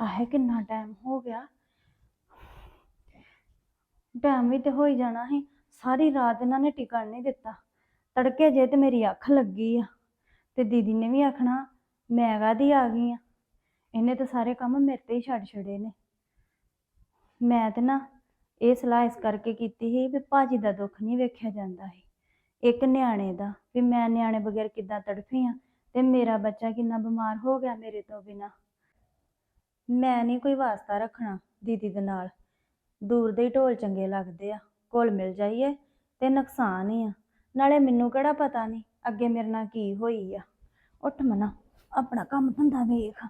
ਆਹੇ ਕਿੰਨਾ ਟਾਈਮ ਹੋ ਗਿਆ। ਟਾਈਮ ਵੀ ਤੇ ਹੋ ਹੀ ਜਾਣਾ ਸੀ, ਸਾਰੀ ਰਾਤ ਇਹਨਾਂ ਨੇ ਟਿਕਣ ਨਹੀਂ ਦਿੱਤਾ। ਤੜਕੇ ਜੇ ਤੇ ਮੇਰੀ ਅੱਖ ਲੱਗੀ ਆ, ਤੇ ਦੀਦੀ ਨੇ ਵੀ ਆਖਣਾ, ਮੈਂ ਕਾਹਦੀ ਆ ਗਈ ਆ? ਇਹਨੇ ਤਾਂ ਸਾਰੇ ਕੰਮ ਮੇਰੇ ਤੇ ਹੀ ਛੱਡ ਛੜੇ ਨੇ। ਮੈਂ ਤੇ ਨਾ ਇਹ ਸਲਾਹ ਇਸ ਕਰਕੇ ਕੀਤੀ ਸੀ ਵੀ ਭਾਜੀ ਦਾ ਦੁੱਖ ਨਹੀਂ ਵੇਖਿਆ ਜਾਂਦਾ ਸੀ। ਇੱਕ ਨਿਆਣੇ ਦਾ, ਵੀ ਮੈਂ ਨਿਆਣੇ ਬਗੈਰ ਕਿੱਦਾਂ ਤੜਫੀ ਆ, ਤੇ ਮੇਰਾ ਬੱਚਾ ਕਿੰਨਾ ਬਿਮਾਰ ਹੋ ਗਿਆ ਮੇਰੇ ਤੋਂ ਬਿਨਾ। ਮੈਂ ਨਹੀਂ ਕੋਈ ਵਾਸਤਾ ਰੱਖਣਾ ਦੀਦੀ ਦੇ ਨਾਲ। ਦੂਰ ਦੇ ਹੀ ਢੋਲ ਚੰਗੇ ਲੱਗਦੇ ਆ ਕੋਲ ਮਿਲ ਜਾਈਏ ਤੇ ਨੁਕਸਾਨ ਹੀ ਆ। ਨਾਲੇ ਮੈਨੂੰ ਕਿਹੜਾ ਪਤਾ ਨਹੀਂ ਅੱਗੇ ਮੇਰੇ ਨਾਲ ਕੀ ਹੋਈ ਆ। ਉੱਠ ਮਨਾ, ਆਪਣਾ ਕੰਮ ਧੰਦਾ ਵੇਖ।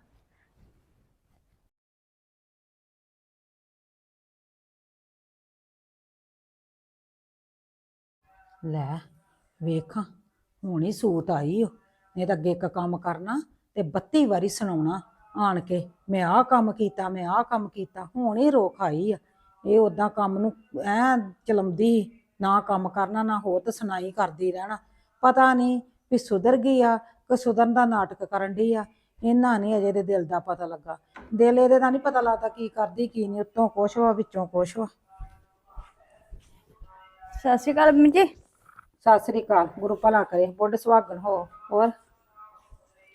ਲੈ ਵੇਖਾਂ, ਹੁਣ ਹੀ ਸੂਤ ਆਈ ਓ। ਨਹੀਂ ਤਾਂ ਅੱਗੇ ਇੱਕ ਕੰਮ ਕਰਨਾ ਤੇ 32 ਵਾਰੀ ਸੁਣਾਉਣਾ। ਆਣ ਕੇ ਮੈਂ ਆਹ ਕੰਮ ਕੀਤਾ ਮੈਂ ਆਹ ਕੰਮ ਕੀਤਾ ਹੁਣ ਹੀ ਰੋਕ ਆਈ ਆ। ਇਹ ਉਦਾਂ ਕੰਮ ਨੂੰ ਐ ਚਲਮਦੀ ਨਾ ਕੰਮ ਕਰਨਾ ਨਾ ਹੋਰ ਤੇ ਸੁਣਾਈ ਕਰਦੀ ਰਹਿਣਾ। ਪਤਾ ਨਹੀਂ ਵੀ ਸੁਧਰ ਗਈ ਆ ਕਿ ਸੁਧਰਨ ਦਾ ਨਾਟਕ ਕਰਨ ਡਈ ਆ। ਇਹਨਾਂ ਨਹੀਂ ਅਜੇ ਦੇ ਦਿਲ ਦਾ ਪਤਾ ਲੱਗਾ। ਦਿਲ ਇਹਦੇ ਦਾ ਨਹੀਂ ਪਤਾ ਲੱਗਦਾ ਕੀ ਕਰਦੀ ਕੀ ਨਹੀਂ ਉੱਤੋਂ ਕੁਛ ਵਾ ਵਿੱਚੋਂ ਕੁਛ ਵਾ ਸਤਿ ਸ਼੍ਰੀ ਅਕਾਲ ਮੰਮੀ ਜੀ। ਸਤਿ ਸ੍ਰੀ ਅਕਾਲ ਗੁਰੂ ਭਲਾ ਕਰੇ ਬੁੱਢ ਸੁਹਾਗਣ ਹੋ। ਹੋਰ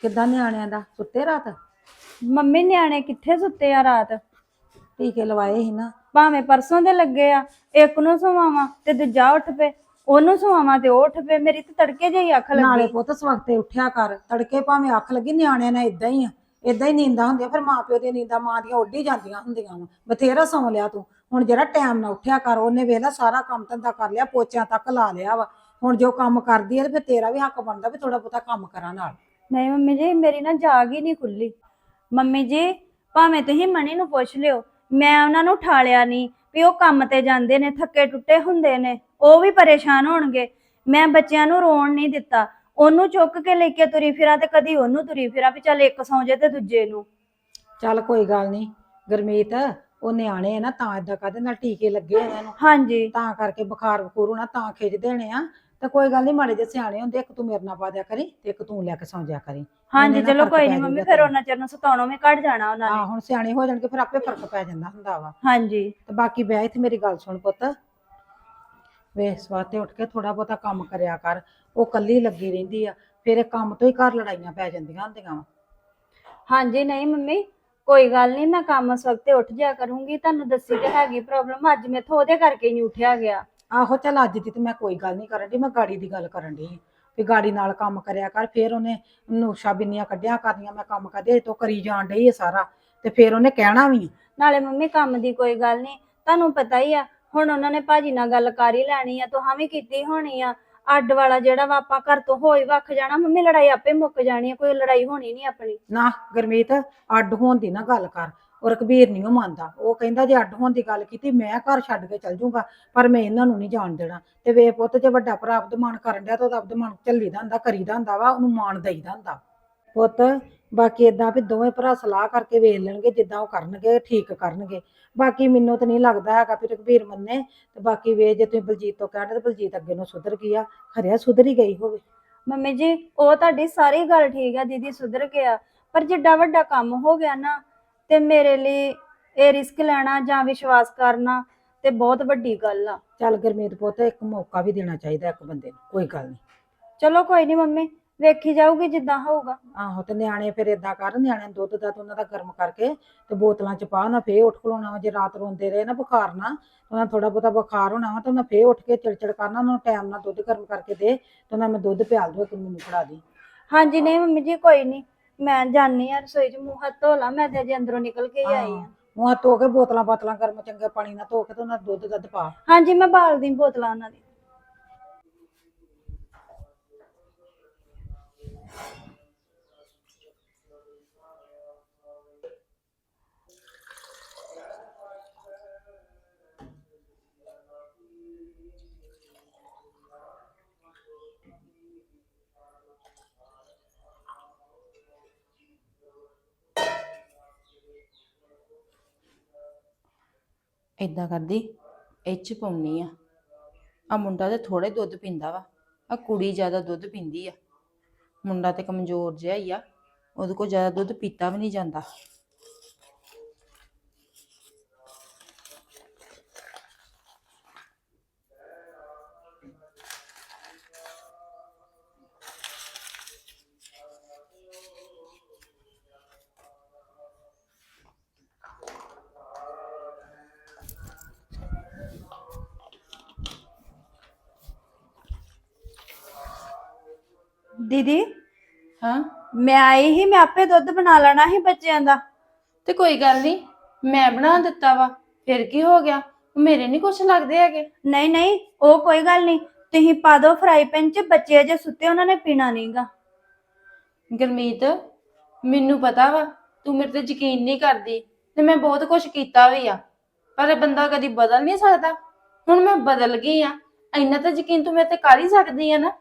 ਕਿੱਦਾਂ ਨਿਆਣਿਆਂ ਦਾ? ਸੁੱਤੇ ਰਾਤ? ਮੰਮੀ ਨਿਆਣੇ ਕਿੱਥੇ ਸੁੱਤੇ ਆ ਰਾਤ? ਟੀਕੇ ਲਵਾਏ ਸੀ ਨਾ। ਭਾਵੇਂ ਪਰਸੋਂ ਦੇ ਲੱਗੇ ਆ ਇੱਕ ਨੂੰ ਸਵਾਵਾਂ ਤੇ ਦੂਜਾ ਉੱਠ ਪਏ ਉਹਨੂੰ ਸਵਾਵਾਂ ਤੇ ਉਹ ਉੱਠ ਪਏ ਮੇਰੀ ਤੇ ਤੜਕੇ ਜਿਹੀ ਅੱਖ ਨਾਲੇ ਲੱਗੀ ਪੁੱਤ ਸਵਖਤੇ ਉੱਠਿਆ ਕਰ ਤੜਕੇ ਭਾਵੇਂ ਅੱਖ ਲੱਗੀ ਨਿਆਣਿਆਂ ਨਾਲ ਇਦਾਂ ਹੀ ਆ। ਇਦਾਂ ਹੀ ਨੀਂਦਾਂ ਹੁੰਦੀਆਂ ਫਿਰ ਮਾਂ ਪਿਓ ਦੀਆਂ ਨੀਂਦਾਂ ਮਾਂ ਦੀਆਂ ਉੱਡੀ ਜਾਂਦੀਆਂ ਹੁੰਦੀਆਂ ਵਾ। ਬਥੇਰਾ ਸੌਂ ਲਿਆ ਤੂੰ। ਹੁਣ ਜਿਹੜਾ ਟਾਈਮ ਨਾਲ ਉੱਠਿਆ ਕਰ ਉਹਨੇ ਵੇਲਾ ਸਾਰਾ ਕੰਮ ਧੰਦਾ ਕਰ ਲਿਆ ਪੋਚਿਆਂ ਤੱਕ ਲਾ ਲਿਆ ਵਾ। ਹੁਣ ਜੋ ਕੰਮ ਕਰਦੀ ਹੈ ਤੇ ਫਿਰ ਤੇਰਾ ਵੀ ਹੱਕ ਬਣਦਾ ਵੀ ਥੋੜਾ ਬਹੁਤਾ ਕੰਮ ਕਰਾਂ ਨਾਲ। ਨਹੀਂ ਮੰਮੀ ਜੀ ਮੇਰੀ ਨਾ ਜਾਗ ਹੀ ਨਹੀਂ ਖੁੱਲੀ ਮੰਮੀ ਜੀ ਭਾਵੇਂ ਤੁਸੀਂ ਮਣੀ ਨੂੰ ਪੁੱਛ ਲਿਓ ਮੈਂ ਉਹਨਾਂ ਨੂੰ ਠਾਲਿਆ ਨਹੀਂ ਵੀ ਉਹ ਕੰਮ ਤੇ ਜਾਂਦੇ ਨੇ ਥੱਕੇ ਟੁੱਟੇ ਹੁੰਦੇ ਨੇ ਉਹ ਵੀ ਪਰੇਸ਼ਾਨ ਹੋਣਗੇ। ਮੈਂ ਬੱਚਿਆਂ ਨੂੰ ਰੋਣ ਨਹੀਂ ਦਿੱਤਾ। ਉਹਨੂੰ ਚੁੱਕ ਕੇ ਲੈ ਕੇ ਤੁਰੀ ਫਿਰਾਂ ਤੇ ਕਦੀ ਉਹਨੂੰ ਤੁਰੀ ਫਿਰਾਂ ਵੀ ਚੱਲ ਇੱਕ ਸੌਂ ਜੇ ਤੇ ਦੂਜੇ ਨੂੰ। ਚੱਲ ਕੋਈ ਗੱਲ ਨਹੀਂ ਗਰਮੀਤ ਉਹ ਨਿਆਣੇ ਆ ਨਾ ਤਾਂ ਏਦਾਂ ਕਾਹਦੇ ਨਾਲ ਟੀਕੇ ਲੱਗੇ ਇਹਨਾਂ ਨੂੰ? ਹਾਂਜੀ। ਤਾਂ ਕਰਕੇ ਬੁਖਾਰ ਬਖੂਰ ਹੋਣਾ ਤਾਂ ਖਿੱਚ ਦੇਣੇ ਆ। ਤੇ ਕੋਈ ਗੱਲ ਨਹੀਂ ਮਾੜੇ ਜਿਹੇ ਸਿਆਣੇ ਹੁੰਦੇ ਇੱਕ ਤੂੰ ਮੇਰੇ ਨਾਲ ਪਾ ਦਿਆ ਕਰੀ ਤੇ ਇੱਕ ਤੂੰ ਲੈ ਕੇ ਸੌਂ ਜਾ ਕਰੀ। ਹਾਂਜੀ ਉਹਨੇ ਨਾ ਚਲੋ ਫ਼ਰਕ ਕੋਈ ਪੈ ਨਹੀਂ ਮੰਮੀ ਜਾਊਗਾ ਫਿਰ। ਉਹਨਾਂ ਚਿਰ ਨੂੰ ਸਤਾਉਣੋਂ ਵੀ ਕੱਢ ਜਾਣਾ ਉਹਨਾਂ ਨੇ। ਹੁਣ ਸਿਆਣੇ ਹੋ ਜਾਣਗੇ ਫਿਰ ਆਪੇ ਫ਼ਰਕ ਪੈ ਜਾਂਦਾ ਹੁੰਦਾ ਵਾ। ਹਾਂਜੀ। ਤੇ ਬਾਕੀ ਬੈ ਇੱਥੇ ਮੇਰੀ ਗੱਲ ਸੁਣ ਪੁੱਤ। ਵੇ ਸਵਾਤੇ ਉੱਠ ਕੇ ਥੋੜਾ ਬਹੁਤਾ ਕੰਮ ਕਰਿਆ ਕਰ। ਉਹ ਕੱਲੀ ਲੱਗੀ ਰਹਿੰਦੀ ਆ ਫਿਰ ਇਹ ਕੰਮ ਤੋਂ ਹੀ ਘਰ ਲੜਾਈਆਂ ਪੈ ਜਾਂਦੀਆਂ ਹੁੰਦੀਆਂ ਵਾ। ਹਾਂਜੀ ਨਹੀਂ ਮੰਮੀ ਕੋਈ ਗੱਲ ਨਹੀਂ ਮੈਂ ਕੰਮ ਸਵਖਤੇ ਉੱਠ ਜਾ ਕਰੂੰਗੀ। ਤੁਹਾਨੂੰ ਦੱਸੀ ਤੇ ਹੈਗੀ ਪ੍ਰੋਬਲਮ ਅੱਜ ਮੈਥੋਂ ਉਹਦੇ ਕਰਕੇ ਨਹੀਂ ਉੱਠਿਆ ਗਿਆ। ਆਹੋ ਚੱਲ ਅੱਜ ਦੀ ਤੇ ਮੈਂ ਕੋਈ ਗੱਲ ਨਹੀਂ ਕਰਨ ਦੀ ਮੈਂ ਗਾੜੀ ਦੀ ਗੱਲ ਕਰਨ ਦੀ ਵੀ ਗਾੜੀ ਨਾਲ ਕੰਮ ਕਰਿਆ ਕਰ ਫਿਰ ਉਹਨੇ ਨੂਸ਼ਾ ਬਿੰਨੀਆਂ ਕੱਢਿਆ ਕਰਨੀਆਂ ਮੈਂ ਕੰਮ ਕਰਦੀ ਤੋਂ ਕਰੀ ਜਾਣ ਡਈ ਆ ਸਾਰਾ ਤੇ ਫਿਰ ਉਹਨੇ ਕਹਿਣਾ ਵੀ। ਨਾਲੇ ਮੰਮੀ ਕੰਮ ਦੀ ਕੋਈ ਗੱਲ ਨਹੀਂ ਤੁਹਾਨੂੰ ਪਤਾ ਹੀ ਆ ਹੁਣ ਉਹਨਾਂ ਨੇ ਭਾਜੀ ਨਾਲ ਗੱਲ ਕਰ ਹੀ ਲੈਣੀ ਆ ਤੁਹਾਂ ਵੀ ਕੀਤੀ ਹੋਣੀ ਆ ਅੱਡ ਵਾਲਾ ਜਿਹੜਾ ਵਾ ਆਪਾਂ ਘਰ ਤੋਂ ਹੋਈ ਵੱਖ ਜਾਣਾ ਮੰਮੀ ਲੜਾਈ ਆਪੇ ਮੁੱਕ ਜਾਣੀ ਆ ਕੋਈ ਲੜਾਈ ਹੋਣੀ ਨਹੀਂ ਆਪਣੀ ਨਾ ਗਰਮੀਤ ਅੱਡ ਹੋਣ ਦੀ ਨਾ ਗੱਲ ਕਰ ਔਰ ਕਬੀਰ ਨਹੀਂ ਉਹ ਮੰਨਦਾ। ਉਹ ਕਹਿੰਦਾ ਜੇ ਅੱਡ ਹੋਣ ਦੀ ਗੱਲ ਕੀਤੀ, ਮੈਂ ਘਰ ਛੱਡ ਕੇ ਚੱਲ ਜਾਊਂਗਾ, ਪਰ ਮੈਂ ਇਹਨਾਂ ਨੂੰ ਨਹੀਂ ਜਾਣ ਦੇਣਾ। ਤੇ ਵੇ ਪੁੱਤ ਜੇ ਵੱਡਾ ਭਰਾ ਅਬਦਮਾਨ ਕਰਨ ਡਿਆ, ਤਾਂ ਉਹਦਾ ਅਬਦਮਾਨ ਝੱਲੀਦਾ ਹੁੰਦਾ ਕਰੀਦਾ ਹੁੰਦਾ ਵਾ, ਉਹਨੂੰ ਮਾਣ ਦੇਈਦਾ ਹੁੰਦਾ। ਪੁੱਤ, ਬਾਕੀ ਇਦਾਂ ਵੀ ਦੋਵੇਂ ਭਰਾ ਸਲਾਹ ਕਰਕੇ ਵੇਖ ਲੈਣਗੇ, ਜਿੱਦਾਂ ਉਹ ਕਰਨਗੇ, ਠੀਕ ਕਰਨਗੇ। ਬਾਕੀ ਮੈਨੂੰ ਤਾਂ ਨਹੀਂ ਲੱਗਦਾ ਹੈਗਾ ਵੀ ਰਘਬੀਰ ਮੰਨੇ, ਤੇ ਬਾਕੀ ਵੇ ਜੇ ਤੁਸੀਂ ਬਲਜੀਤ ਤੋਂ ਕਹਿੰਦੇ ਤੇ ਬਲਜੀਤ ਅੱਗੇ ਨੂੰ ਸੁਧਰ ਗਈ ਆ, ਖਰਿਆ ਸੁਧਰ ਹੀ ਗਈ ਹੋਵੇ। ਮੰਮੀ ਜੀ, ਉਹ ਤੁਹਾਡੀ ਸਾਰੀ ਗੱਲ ਠੀਕ ਆ, ਦੀਦੀ ਸੁਧਰ ਗਿਆ, ਪਰ ਜਿੱਡਾ ਵੱਡਾ ਕੰਮ ਹੋ ਗਿਆ ਨਾ ਤੇ ਮੇਰੇ ਲਈ ਇਹ ਰਿਸਕ ਲੈਣਾ ਜਾਂ ਵਿਸ਼ਵਾਸ ਕਰਨਾ ਤੇ ਬਹੁਤ ਵੱਡੀ ਗੱਲ ਆ। ਚੱਲ ਗੁਰਮੀਤ ਪੁੱਤ ਇੱਕ ਮੌਕਾ ਵੀ ਦੇਣਾ ਚਾਹੀਦਾ ਇੱਕ ਬੰਦੇ ਨੂੰ ਕੋਈ ਗੱਲ ਨਹੀਂ। ਚਲੋ ਕੋਈ ਨਹੀਂ ਮੰਮੀ ਵੇਖੀ ਜਾਊਗੀ ਜਿੱਦਾਂ ਹੋਊਗਾ। ਆਹੋ ਤੇ ਨਿਆਣੇ ਫਿਰ ਇਦਾਂ ਕਰ ਨਿਆਣਿਆਂ ਨੂੰ ਦੁੱਧ ਦਾ ਤੇ ਉਹਨਾਂ ਦਾ ਗਰਮ ਕਰਕੇ ਤੇ ਬੋਤਲਾਂ ਚ ਪਾ ਨਾ ਫੇਰ ਉੱਠ ਖਲੋਣਾ ਵਾ ਜੇ ਰਾਤ ਰੋਂਦੇ ਰਹੇ ਨਾ ਬੁਖਾਰ ਨਾ ਉਹਨਾਂ ਥੋੜਾ ਬਹੁਤਾ ਬੁਖਾਰ ਹੋਣਾ ਵਾ ਤਾਂ ਉਹਨਾਂ ਫੇਰ ਉੱਠ ਕੇ ਚਿੜਚਿੜ ਕਰਨਾ ਉਹਨਾਂ ਨੂੰ ਟਾਈਮ ਨਾਲ ਦੁੱਧ ਗਰਮ ਕਰਕੇ ਦੇ ਤੇ ਉਹਨਾਂ ਮੈਂ ਦੁੱਧ ਪਿਆਲ ਦੋ ਕਿ ਮੈਨੂੰ ਫੜਾ ਦੀ। ਹਾਂਜੀ ਨਹੀਂ ਮੰਮੀ ਜੀ ਕੋਈ ਨਹੀਂ। ਮੈਂ ਜਾਣੀ ਆ ਰਸੋਈ 'ਚ ਮੂੰਹ ਹੱਥ ਧੋ ਲਾ ਮੈਂ ਤੇ ਅਜੇ ਅੰਦਰੋਂ ਨਿਕਲ ਕੇ ਹੀ ਆਈ ਆ। ਉਹ ਹੱਥ ਧੋ ਕੇ ਬੋਤਲਾਂ ਬਾਤਲਾਂ ਗਰਮ ਚੰਗੇ ਪਾਣੀ ਨਾਲ ਧੋ ਕੇ ਤੇ ਉਹਨਾਂ ਦੁੱਧ ਦੱਧ ਪਾ। ਹਾਂਜੀ ਮੈਂ ਬਾਲਦੀ ਬੋਤਲਾਂ ਉਹਨਾਂ ਦੀ। ਇਦਾਂ ਕਰਦੀ, ਇਹ ਚ ਪਾਉਣੀ ਆ। ਆ ਮੁੰਡਾ ਤੇ ਥੋੜਾ ਦੁੱਧ ਪੀਂਦਾ ਵਾ ਆ ਕੁੜੀ ਜ਼ਿਆਦਾ ਦੁੱਧ ਪੀਂਦੀ ਆ। ਮੁੰਡਾ ਤੇ ਕਮਜ਼ੋਰ ਜਿਹਾ ਹੀ ਆ, ਉਹਦੇ ਕੋਲ ਜ਼ਿਆਦਾ ਦੁੱਧ ਪੀਤਾ ਵੀ ਨਹੀਂ ਜਾਂਦਾ। ਦੀਦੀ ਹਾਂ। ਮੈਂ ਆਈ ਹੀ ਮੈਂ ਆਪੇ ਦੁੱਧ ਬਣਾ ਲੈਣਾ ਸੀ ਬੱਚਿਆਂ ਦਾ। ਤੇ ਕੋਈ ਗੱਲ ਨਹੀਂ ਮੈਂ ਬਣਾ ਦਿੱਤਾ ਵਾ ਫਿਰ ਕੀ ਹੋ ਗਿਆ? ਮੇਰੇ ਨਹੀਂ ਕੁਛ ਲੱਗਦੇ ਹੈਗੇ। ਨਹੀਂ ਨਹੀਂ ਉਹ ਕੋਈ ਗੱਲ ਨਹੀਂ ਤੁਸੀਂ ਪਾ ਦਿਓ ਫਰਾਈ ਪੈਨ 'ਚ ਬੱਚੇ ਅਜੇ ਸੁੱਤੇ ਉਹਨਾਂ ਨੇ ਪੀਣਾ ਨਹੀਂਗਾ। ਗਰਮੀਤ ਮੈਨੂੰ ਪਤਾ ਵਾ ਤੂੰ ਮੇਰੇ ਤੇ ਯਕੀਨ ਨਹੀਂ ਕਰਦੀ ਤੇ ਮੈਂ ਬਹੁਤ ਕੁਝ ਕੀਤਾ ਵੀ ਆ ਪਰ ਇਹ ਬੰਦਾ ਕਦੀ ਬਦਲ ਨਹੀਂ ਸਕਦਾ। ਹੁਣ ਮੈਂ ਬਦਲ ਗਈ ਆ ਇੰਨਾ ਤਾਂ ਯਕੀਨ ਤੂੰ ਮੇਰੇ ਤੇ ਕਰ ਹੀ ਸਕਦੀ ਆ ਨਾ।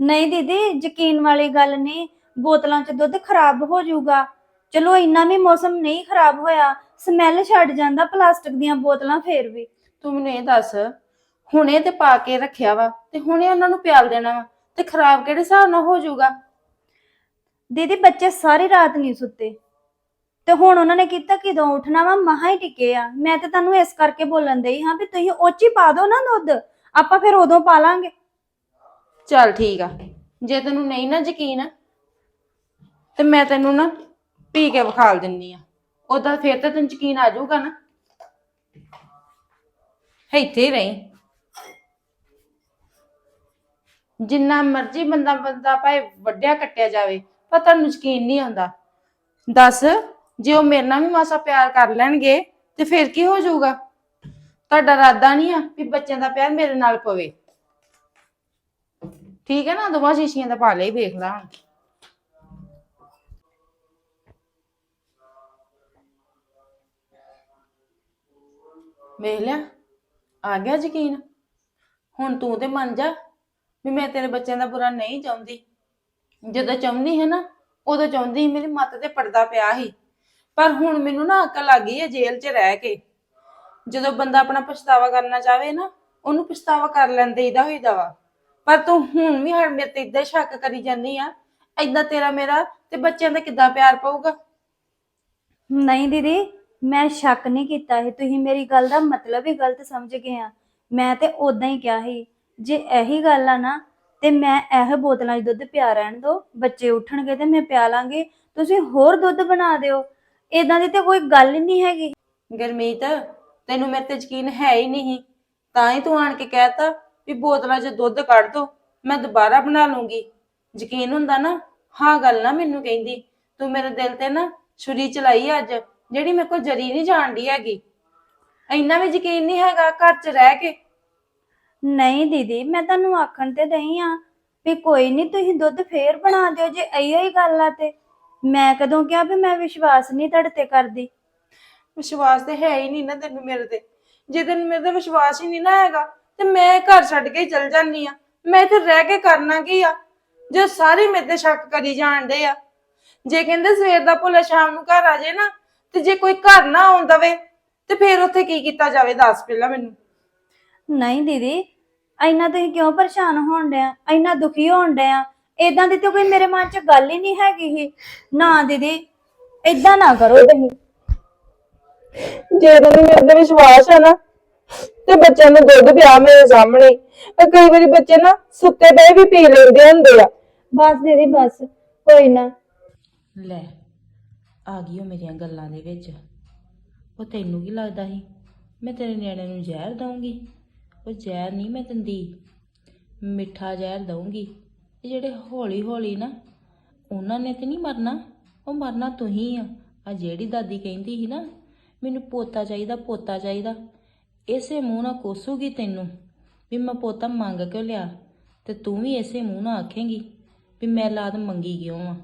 ਨਹੀਂ ਦੀਦੀ ਯਕੀਨ ਵਾਲੀ ਗੱਲ ਨਹੀਂ ਬੋਤਲਾਂ 'ਚ ਦੁੱਧ ਖਰਾਬ ਹੋ ਜਾਊਗਾ। ਚਲੋ ਇੰਨਾ ਵੀ ਮੌਸਮ ਨਹੀਂ ਖਰਾਬ ਹੋਇਆ ਸਮੈਲ ਛੱਡ ਜਾਂਦਾ ਪਲਾਸਟਿਕ ਦੀਆਂ ਬੋਤਲਾਂ ਫੇਰ ਵੀ। ਤੂੰ ਮੈਨੂੰ ਇਹ ਦੱਸ ਹੁਣੇ ਤੇ ਪਾ ਕੇ ਰੱਖਿਆ ਵਾ ਤੇ ਹੁਣੇ ਉਹਨਾਂ ਨੂੰ ਪਿਆਲ ਦੇਣਾ ਵਾ ਤੇ ਖਰਾਬ ਕਿਹੜੇ ਹਿਸਾਬ ਨਾਲ ਹੋ ਜਾਊਗਾ? ਦੀਦੀ ਬੱਚੇ ਸਾਰੀ ਰਾਤ ਨਹੀਂ ਸੁੱਤੇ। ਤੇ ਹੁਣ ਉਹਨਾਂ ਨੇ ਕੀਤਾ ਕਿਦੋਂ ਉੱਠਣਾ ਵਾ? ਮਹਾ ਹੀ ਟਿਕੇ ਆ। ਮੈਂ ਤੇ ਤੁਹਾਨੂੰ ਇਸ ਕਰਕੇ ਬੋਲਣ ਦਈ ਹਾਂ ਵੀ ਤੁਸੀਂ ਉੱਚ ਪਾ ਦਿਓ ਨਾ ਦੁੱਧ। ਆਪਾਂ ਫਿਰ ਉਦੋਂ ਪਾ ਲਾਂਗੇ। ਚੱਲ ਠੀਕ ਆ। ਜੇ ਤੈਨੂੰ ਨਹੀਂ ਨਾ ਯਕੀਨ, ਤੇ ਮੈਂ ਤੈਨੂੰ ਨਾ ਪੀ ਕੇ ਵਿਖਾਲ ਦਿੰਨੀ ਆ। ਉਦਾਂ ਫੇਰ ਤਾਂ ਤੈਨੂੰ ਯਕੀਨ ਆ ਜਾਊਗਾ ਨਾ। ਇੱਥੇ ਹੀ ਰਹੀਂ। ਜਿੰਨਾ ਮਰਜ਼ੀ ਬੰਦਾ ਬੰਦਾ ਭਾਵੇਂ ਵੱਡਿਆ ਕੱਟਿਆ ਜਾਵੇ, ਪਰ ਤੁਹਾਨੂੰ ਯਕੀਨ ਨਹੀਂ ਆਉਂਦਾ। ਦੱਸ, ਜੇ ਉਹ ਮੇਰੇ ਨਾਲ ਵੀ ਮਾਸਾ ਪਿਆਰ ਕਰ ਲੈਣਗੇ, ਤੇ ਫਿਰ ਕੀ ਹੋ ਜਾਊਗਾ? ਤੁਹਾਡਾ ਇਰਾਦਾ ਨਹੀਂ ਆ ਵੀ ਬੱਚਿਆਂ ਦਾ ਪਿਆਰ ਮੇਰੇ ਨਾਲ ਪਵੇ। ਠੀਕ ਹੈ ਨਾ ਦੋਵਾਂ ਸ਼ੀਸ਼ੀਆਂ ਦਾ ਪਾ ਲਈ ਵੇਖ ਲਾ ਹੁਣ। ਵੇਖ ਲਿਆ, ਆ ਗਿਆ ਯਕੀਨ? ਹੁਣ ਤੂੰ ਤੇ ਮੰਨ ਜਾ ਵੀ ਮੈਂ ਤੇਰੇ ਬੱਚਿਆਂ ਦਾ ਬੁਰਾ ਨਹੀਂ ਚਾਹੁੰਦੀ। ਜਦੋਂ ਚਾਹੁੰਦੀ ਹੈ ਨਾ, ਉਦੋਂ ਚਾਹੁੰਦੀ ਸੀ, ਮੇਰੀ ਮੱਤ ਤੇ ਪਰਦਾ ਪਿਆ ਸੀ। ਪਰ ਹੁਣ ਮੈਨੂੰ ਨਾ ਅਕਲ ਆ ਗਈ ਹੈ ਜੇਲ੍ਹ 'ਚ ਰਹਿ ਕੇ। ਜਦੋਂ ਬੰਦਾ ਆਪਣਾ ਪਛਤਾਵਾ ਕਰਨਾ ਚਾਹਵੇ ਨਾ, ਉਹਨੂੰ ਪਛਤਾਵਾ ਕਰ ਲੈਂਦੇ ਇਹਦਾ ਹੋਈਦਾ ਵਾ। ਪਰ ਤੂੰ ਹੁਣ ਵੀ ਹਰ ਮੇਰੇ ਤੇ ਇਦਾਂ ਸ਼ੱਕ ਕਰੀ ਜਾਂਦੀ ਆ। ਏਦਾਂ ਤੇਰਾ ਮੇਰਾ ਤੇ ਬੱਚਿਆਂ ਦਾ ਕਿੱਦਾਂ ਪਿਆਰ ਪਊਗਾ? ਨਹੀਂ ਦੀਦੀ ਮੈਂ ਸ਼ੱਕ ਨਹੀਂ ਕੀਤਾ ਸੀ। ਤੁਸੀਂ ਮੇਰੀ ਗੱਲ ਦਾ ਮਤਲਬ ਹੀ ਗਲਤ ਸਮਝ ਗਏ ਆ। ਮੈਂ ਤੇ ਉਦਾਂ ਹੀ ਕਿਹਾ ਸੀ ਜੇ ਇਹੀ ਗੱਲ ਆ ਨਾ ਤੇ ਮੈਂ ਇਹ ਬੋਤਲਾਂ 'ਚ ਦੁੱਧ ਪਿਆ ਰਹਿਣ ਦੋ। ਬੱਚੇ ਉੱਠਣਗੇ ਤੇ ਮੈਂ ਪਿਆ ਲਾਂਗੇ। ਤੁਸੀਂ ਹੋਰ ਦੁੱਧ ਬਣਾ ਦਿਓ। ਇਦਾਂ ਦੀ ਤੇ ਕੋਈ ਗੱਲ ਹੀ ਨਹੀਂ ਹੈਗੀ। ਗਰਮੀਤ ਤੈਨੂੰ ਮੇਰੇ ਤੇ ਯਕੀਨ ਹੈ ਹੀ ਨਹੀਂ। ਤਾਂ ਹੀ ਤੂੰ ਆਣ ਕੇ ਕਹਿਤਾ ਵੀ ਬੋਤਲਾਂ 'ਚ ਦੁੱਧ ਕੱਢ ਦੋ ਮੈਂ ਦੁਬਾਰਾ ਬਣਾ ਲੂੰਗੀ। ਯਕੀਨ ਹੁੰਦਾ ਨਾ ਹਾਂ ਗੱਲ ਨਾ ਮੈਨੂੰ ਕਹਿੰਦੀ। ਤੂੰ ਮੇਰੇ ਦਿਲ ਤੇ ਨਾ ਛੁਰੀ ਚਲਾਈ ਅੱਜ ਜਿਹੜੀ ਮੇਰੇ ਕੋਲ ਜਰੀ ਨਹੀਂ ਜਾਣਦੀ ਹੈਗੀ। ਇੰਨਾ ਵੀ ਯਕੀਨ ਨਹੀਂ ਹੈਗਾ ਘਰ 'ਚ ਰਹਿ ਕੇ। ਨਹੀਂ ਦੀਦੀ ਮੈਂ ਤੁਹਾਨੂੰ ਆਖਣ ਤੇ ਦਈ ਆ ਵੀ ਕੋਈ ਨਹੀਂ ਤੁਸੀਂ ਦੁੱਧ ਫੇਰ ਬਣਾ ਦਿਓ ਜੇ ਇਹੋ ਹੀ ਗੱਲ ਆ ਤੇ। ਮੈਂ ਕਦੋਂ ਕਿਹਾ ਵੀ ਮੈਂ ਵਿਸ਼ਵਾਸ ਨਹੀਂ ਤੁਹਾਡੇ ਤੇ ਕਰਦੀ। ਵਿਸ਼ਵਾਸ ਤੇ ਹੈ ਹੀ ਨਹੀਂ ਨਾ ਤੈਨੂੰ ਮੇਰੇ ਤੇ। ਜੇ ਤੈਨੂੰ ਮੇਰੇ ਤੇ ਵਿਸ਼ਵਾਸ ਹੀ ਨਹੀਂ ਨਾ ਹੈਗਾ ਤੇ ਮੈਂ ਘਰ ਛੱਡ ਕੇ ਹੀ ਚਲ ਜਾਂਦੀ ਆ ਮੈਂ ਇੱਥੇ ਰਹਿ ਕੇ ਕਰਨਾ ਕੀ ਆ? ਜੋ ਸਾਰੇ ਮੇਰੇ ਤੇ ਸ਼ੱਕ ਕਰੀ ਜਾਣਦੇ ਆ। ਜੇ ਕਹਿੰਦੇ ਸਵੇਰ ਦਾ ਭੁੱਲਾ ਸ਼ਾਮ ਨੂੰ ਘਰ ਆ ਜਾਏ ਨਾ ਤੇ ਜੇ ਕੋਈ ਘਰ ਨਾ ਆਉਂਦਾ ਵੇ ਤੇ ਫਿਰ ਉੱਥੇ ਕੀ ਕੀਤਾ ਜਾਵੇ? ਦੱਸ ਪਹਿਲਾਂ ਮੈਨੂੰ। ਨਹੀਂ ਦੀਦੀ ਇੰਨਾ ਤੁਸੀਂ ਕਿਉਂ ਪਰੇਸ਼ਾਨ ਹੋਣ ਡਿਆ ਇੰਨਾ ਦੁਖੀ ਹੋਣ ਡਿਆ ਇਦਾਂ ਦੀ ਤਾਂ ਕੋਈ ਮੇਰੇ ਮਨ 'ਚ ਗੱਲ ਹੀ ਨਹੀਂ ਹੈਗੀ ਹੀ ਨਾ ਦੀਦੀ ਇਦਾਂ ਨਾ ਕਰੋ ਤੁਸੀਂ। ਜੇ ਤੈਨੂੰ ਮੇਰੇ ਤੇ ਵਿਸ਼ਵਾਸ ਹੈ ਨਾ ਤੇ ਬੱਚਿਆਂ ਨੂੰ ਦੁੱਧ ਪਿਆ ਮੇਰੇ ਸਾਹਮਣੇ। ਇਹ ਕਈ ਵਾਰੀ ਬੱਚੇ ਨਾ ਸੁੱਤੇ ਪਏ ਵੀ ਪੀ ਲੈਂਦੇ ਹੁੰਦੇ ਆ। ਬਸ ਦੀਦੀ ਬਸ ਕੋਈ ਨਾ। ਲੈ ਆ ਗਈ ਉਹ ਮੇਰੀਆਂ ਗੱਲਾਂ ਦੇ ਵਿੱਚ। ਉਹ ਤੈਨੂੰ ਕੀ ਲੱਗਦਾ ਸੀ? ਮੈਂ ਤੇਰੇ ਨਿਆਣੇ ਨੂੰ ਜ਼ਹਿਰ ਦਊਂਗੀ। ਉਹ ਜ਼ਹਿਰ ਨਹੀਂ ਮੈਂ ਦਿੰਦੀ ਮਿੱਠਾ ਜ਼ਹਿਰ ਦਊਂਗੀ। ਤੇ ਜਿਹੜੇ ਹੌਲੀ ਹੌਲੀ ਨਾ ਉਹਨਾਂ ਨੇ ਤੇ ਨਹੀਂ ਮਰਨਾ ਉਹ ਮਰਨਾ ਤੂੰ ਹੀ ਆ। ਆ ਜਿਹੜੀ ਦਾਦੀ ਕਹਿੰਦੀ ਸੀ ਨਾ ਮੈਨੂੰ ਪੋਤਾ ਚਾਹੀਦਾ ਪੋਤਾ ਚਾਹੀਦਾ। ਇਸੇ ਮੂੰਹ ਨਾਲ ਕੋਸੂਗੀ ਤੈਨੂੰ? ਵੀ ਮੈਂ ਪੋਤਾ ਮੰਗ ਕਿਉਂ ਲਿਆ? ਤੇ ਤੂੰ ਵੀ ਇਸੇ ਮੂੰਹ ਨਾਲ ਆਖੇਂਗੀ ਵੀ ਮੈਂ ਲਾਦ ਮੰਗੀ ਕਿਉਂ ਆ?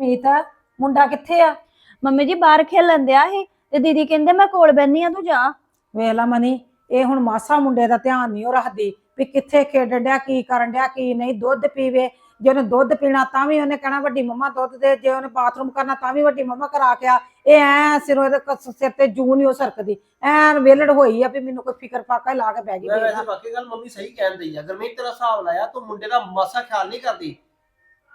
ਮੀਤਾ ਮੁੰਡਾ ਕਿੱਥੇ ਆ? ਮੰਮੀ ਜੀ ਬਾਹਰ ਖੇਲਣ ਦਿਆ ਸੀ ਤੇ ਦੀਦੀ ਕਹਿੰਦੇ ਮੈਂ ਕੋਲ ਬੈਣੀ ਆ ਤੂੰ ਜਾ। ਵੇਖ ਲਾ ਮਨੀ ਇਹ ਹੁਣ ਮਾਸਾ ਮੁੰਡੇ ਦਾ ਧਿਆਨ ਨਹੀਂ ਉਹ ਰੱਖਦੀ ਵੀ ਕਿੱਥੇ ਖੇਡਣ ਡਿਆ ਕੀ ਕਰਨ ਡਿਆ ਕੀ ਨਹੀਂ ਦੁੱਧ ਪੀਵੇ ਜੇ ਉਹਨੇ ਦੁੱਧ ਪੀਣਾ ਤਾਂ ਵੀ ਉਹਨੇ ਕਹਿਣਾ ਵੱਡੀ ਮੰਮਾ ਦੁੱਧ ਦੇ ਜੇ ਉਹਨੇ ਬਾਥਰੂਮ ਕਰਨਾ ਤਾਂ ਵੀ ਵੱਡੀ ਮੰਮਾ ਕਰਾ ਕੇ ਆ। ਇਹ ਐ ਸਿਰੋਂ ਇਹਦੇ ਕ- ਸਿਰ ਤੇ ਜੂ ਨਹੀਂ ਉਹ ਸਰਕਦੀ। ਐਨ ਵੇਲੜ ਹੋਈ ਆ ਵੀ ਮੈਨੂੰ ਕੋਈ ਫਿਕਰ ਫਾਕਾ ਹੀ ਲਾ ਕੇ ਬਹਿ ਗਈ ਮੈਂ ਮੇਰੇ ਵੈਸੇ ਨਾਲ। ਬਾਕੀ ਗੱਲ ਮੰਮੀ ਸਹੀ ਕਹਿਣ ਦਈ ਆ। ਗਰਮੀਤ ਤੇਰਾ ਹਿਸਾਬ ਲਾਇਆ ਤੂੰ ਮੁੰਡੇ ਦਾ ਮਾਸਾ ਖਿਆਲ ਨਹੀਂ ਕਰਦੀ?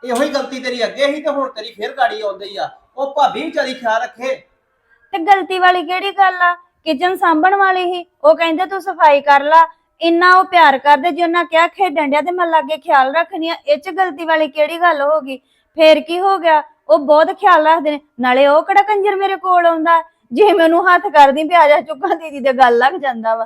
ਇਹੋ ਹੀ ਗਲਤੀ ਤੇਰੀ ਅੱਗੇ ਸੀ ਤੇ ਹੁਣ ਤੇਰੀ ਫੇਰ ਗਾੜੀ ਆਉਂਦੀ ਆ। ਉਹ ਭਾਬੀ ਵਿਚਾਰੀ ਖਿਆਲ ਰੱਖੇ। ਤੇ ਗਲਤੀ ਵਾਲੀ ਕਿਹੜੀ ਗੱਲ ਆ? ਕਿਚਨ ਸਾਂਭਣ ਵਾਲੀ ਹੀ ਉਹ ਕਹਿੰਦੇ ਤੂੰ ਸਫ਼ਾਈ ਕਰ ਲਾ। ਇੰਨਾ ਉਹ ਪਿਆਰ ਕਰਦੇ ਜੇ ਉਹਨਾਂ ਕਿਹਾ ਖੇਡਣ ਡਿਆ ਤੇ ਮੈਂ ਲਾਗੇ ਖਿਆਲ ਰੱਖਣੀ ਆ ਇਹ ਚ ਗਲਤੀ ਵਾਲੀ ਕਿਹੜੀ ਗੱਲ ਹੋ ਗਈ? ਫੇਰ ਕੀ ਹੋ ਗਿਆ? ਉਹ ਬਹੁਤ ਖਿਆਲ ਰੱਖਦੇ ਨੇ ਨਾਲੇ ਉਹ ਕਿਹੜਾ ਕੰਜਰ ਮੇਰੇ ਕੋਲ ਆਉਂਦਾ? ਜੇ ਮੈਨੂੰ ਹੱਥ ਕਰਦੀ ਵੀ ਆ ਜਾ ਚੁੱਕਾ ਦੀਦੀ ਦੇ ਗੱਲ ਲੱਗ ਜਾਂਦਾ ਵਾ।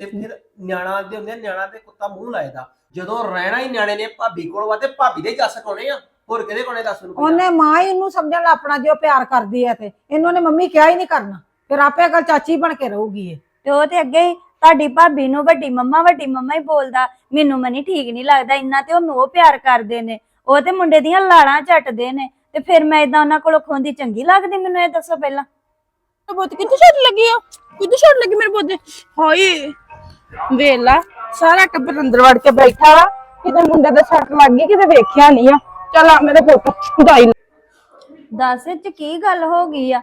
ਤੇ ਫਿਰ ਨਿਆਣਾ ਦੇ ਹੁੰਦੇ ਆ, ਨਿਆਣਾ ਤੇ ਕੁੱਤਾ ਮੂੰਹ ਲਾਇਦਾ ਜਦੋਂ ਰਹਿਣਾ ਹੀ ਨਿਆਣੇ ਨੇ ਭਾਬੀ ਕੋਲ ਵਾ ਤੇ ਭਾਬੀ ਦੇ ਜੱਸ ਕੋਣੇ ਆ ਹੋਰ ਕਿਹਦੇ ਕੋਣੇ ਦੱਸ ਨੂੰ ਉਹਨੇ ਮਾਂ ਹੀ ਉਹਨੂੰ ਸਮਝਣ ਲੱਗ ਆਪਣਾ ਜੋ ਪਿਆਰ ਕਰਦੀ ਹੈ ਤੇ। ਇਹਨੂੰ ਨੇ ਮੰਮੀ ਕਿਹਾ ਹੀ ਨਹੀਂ ਕਰਨਾ। ਫਿਰ ਆਪੇ ਅਗਲ ਚਾਚੀ ਬਣ ਕੇ ਰਹੂਗੀ ਇਹ। ਤੇ ਉਹ ਤੇ ਅੱਗੇ ਹੀ ਤੁਹਾਡੀ ਭਾਬੀ ਨੂੰ ਵੱਡੀ ਮੰਮਾ ਵੱਡੀ ਮੰਮਾ ਹੀ ਬੋਲਦਾ। ਮੈਨੂੰ ਮਨੀ ਠੀਕ ਨਹੀਂ ਲੱਗਦਾ ਇੰਨਾ ਤੇ ਉਹ ਮੋਹ ਪਿਆਰ ਕਰਦੇ ਨੇ। ਉਹ ਤੇ ਮੁੰਡੇ ਦੀਆਂ ਲਾੜਾਂ ਝੱਟਦੇ ਨੇ। ਤੇ ਫਿਰ ਮੈਂ ਇਦਾਂ ਉਹਨਾਂ ਕੋਲੋਂ ਖੋਂਦੀ ਚੰਗੀ ਲੱਗਦੀ ਮੈਨੂੰ ਇਹ ਦੱਸੋ ਪਹਿਲਾਂ? ਬੋਤ ਕਿੱਥੇ ਛੱਟ ਲੱਗੀ ਆ ਕਿੱਥੇ ਛੱਟ ਲੱਗੀ ਮੇਰੇ ਬੋਦੇ ਹਾਏ ਵੇਲਾ ਸਾਰਾ ਟੱਬਰ ਅੰਦਰ ਵੜ ਕੇ ਬੈਠਾ ਵਾ। ਕਿਤੇ ਮੁੰਡੇ ਦਾ ਛੱਟ ਲੱਗ ਗਈ ਕਿਤੇ ਵੇਖਿਆ ਨਹੀਂ ਆ। ਚੱਲ ਆ ਮੇਰੇ ਪੁੱਤ ਦਾਈ ਦੱਸ ਇਹ ਚ ਕੀ ਗੱਲ ਹੋ ਗਈ ਆ?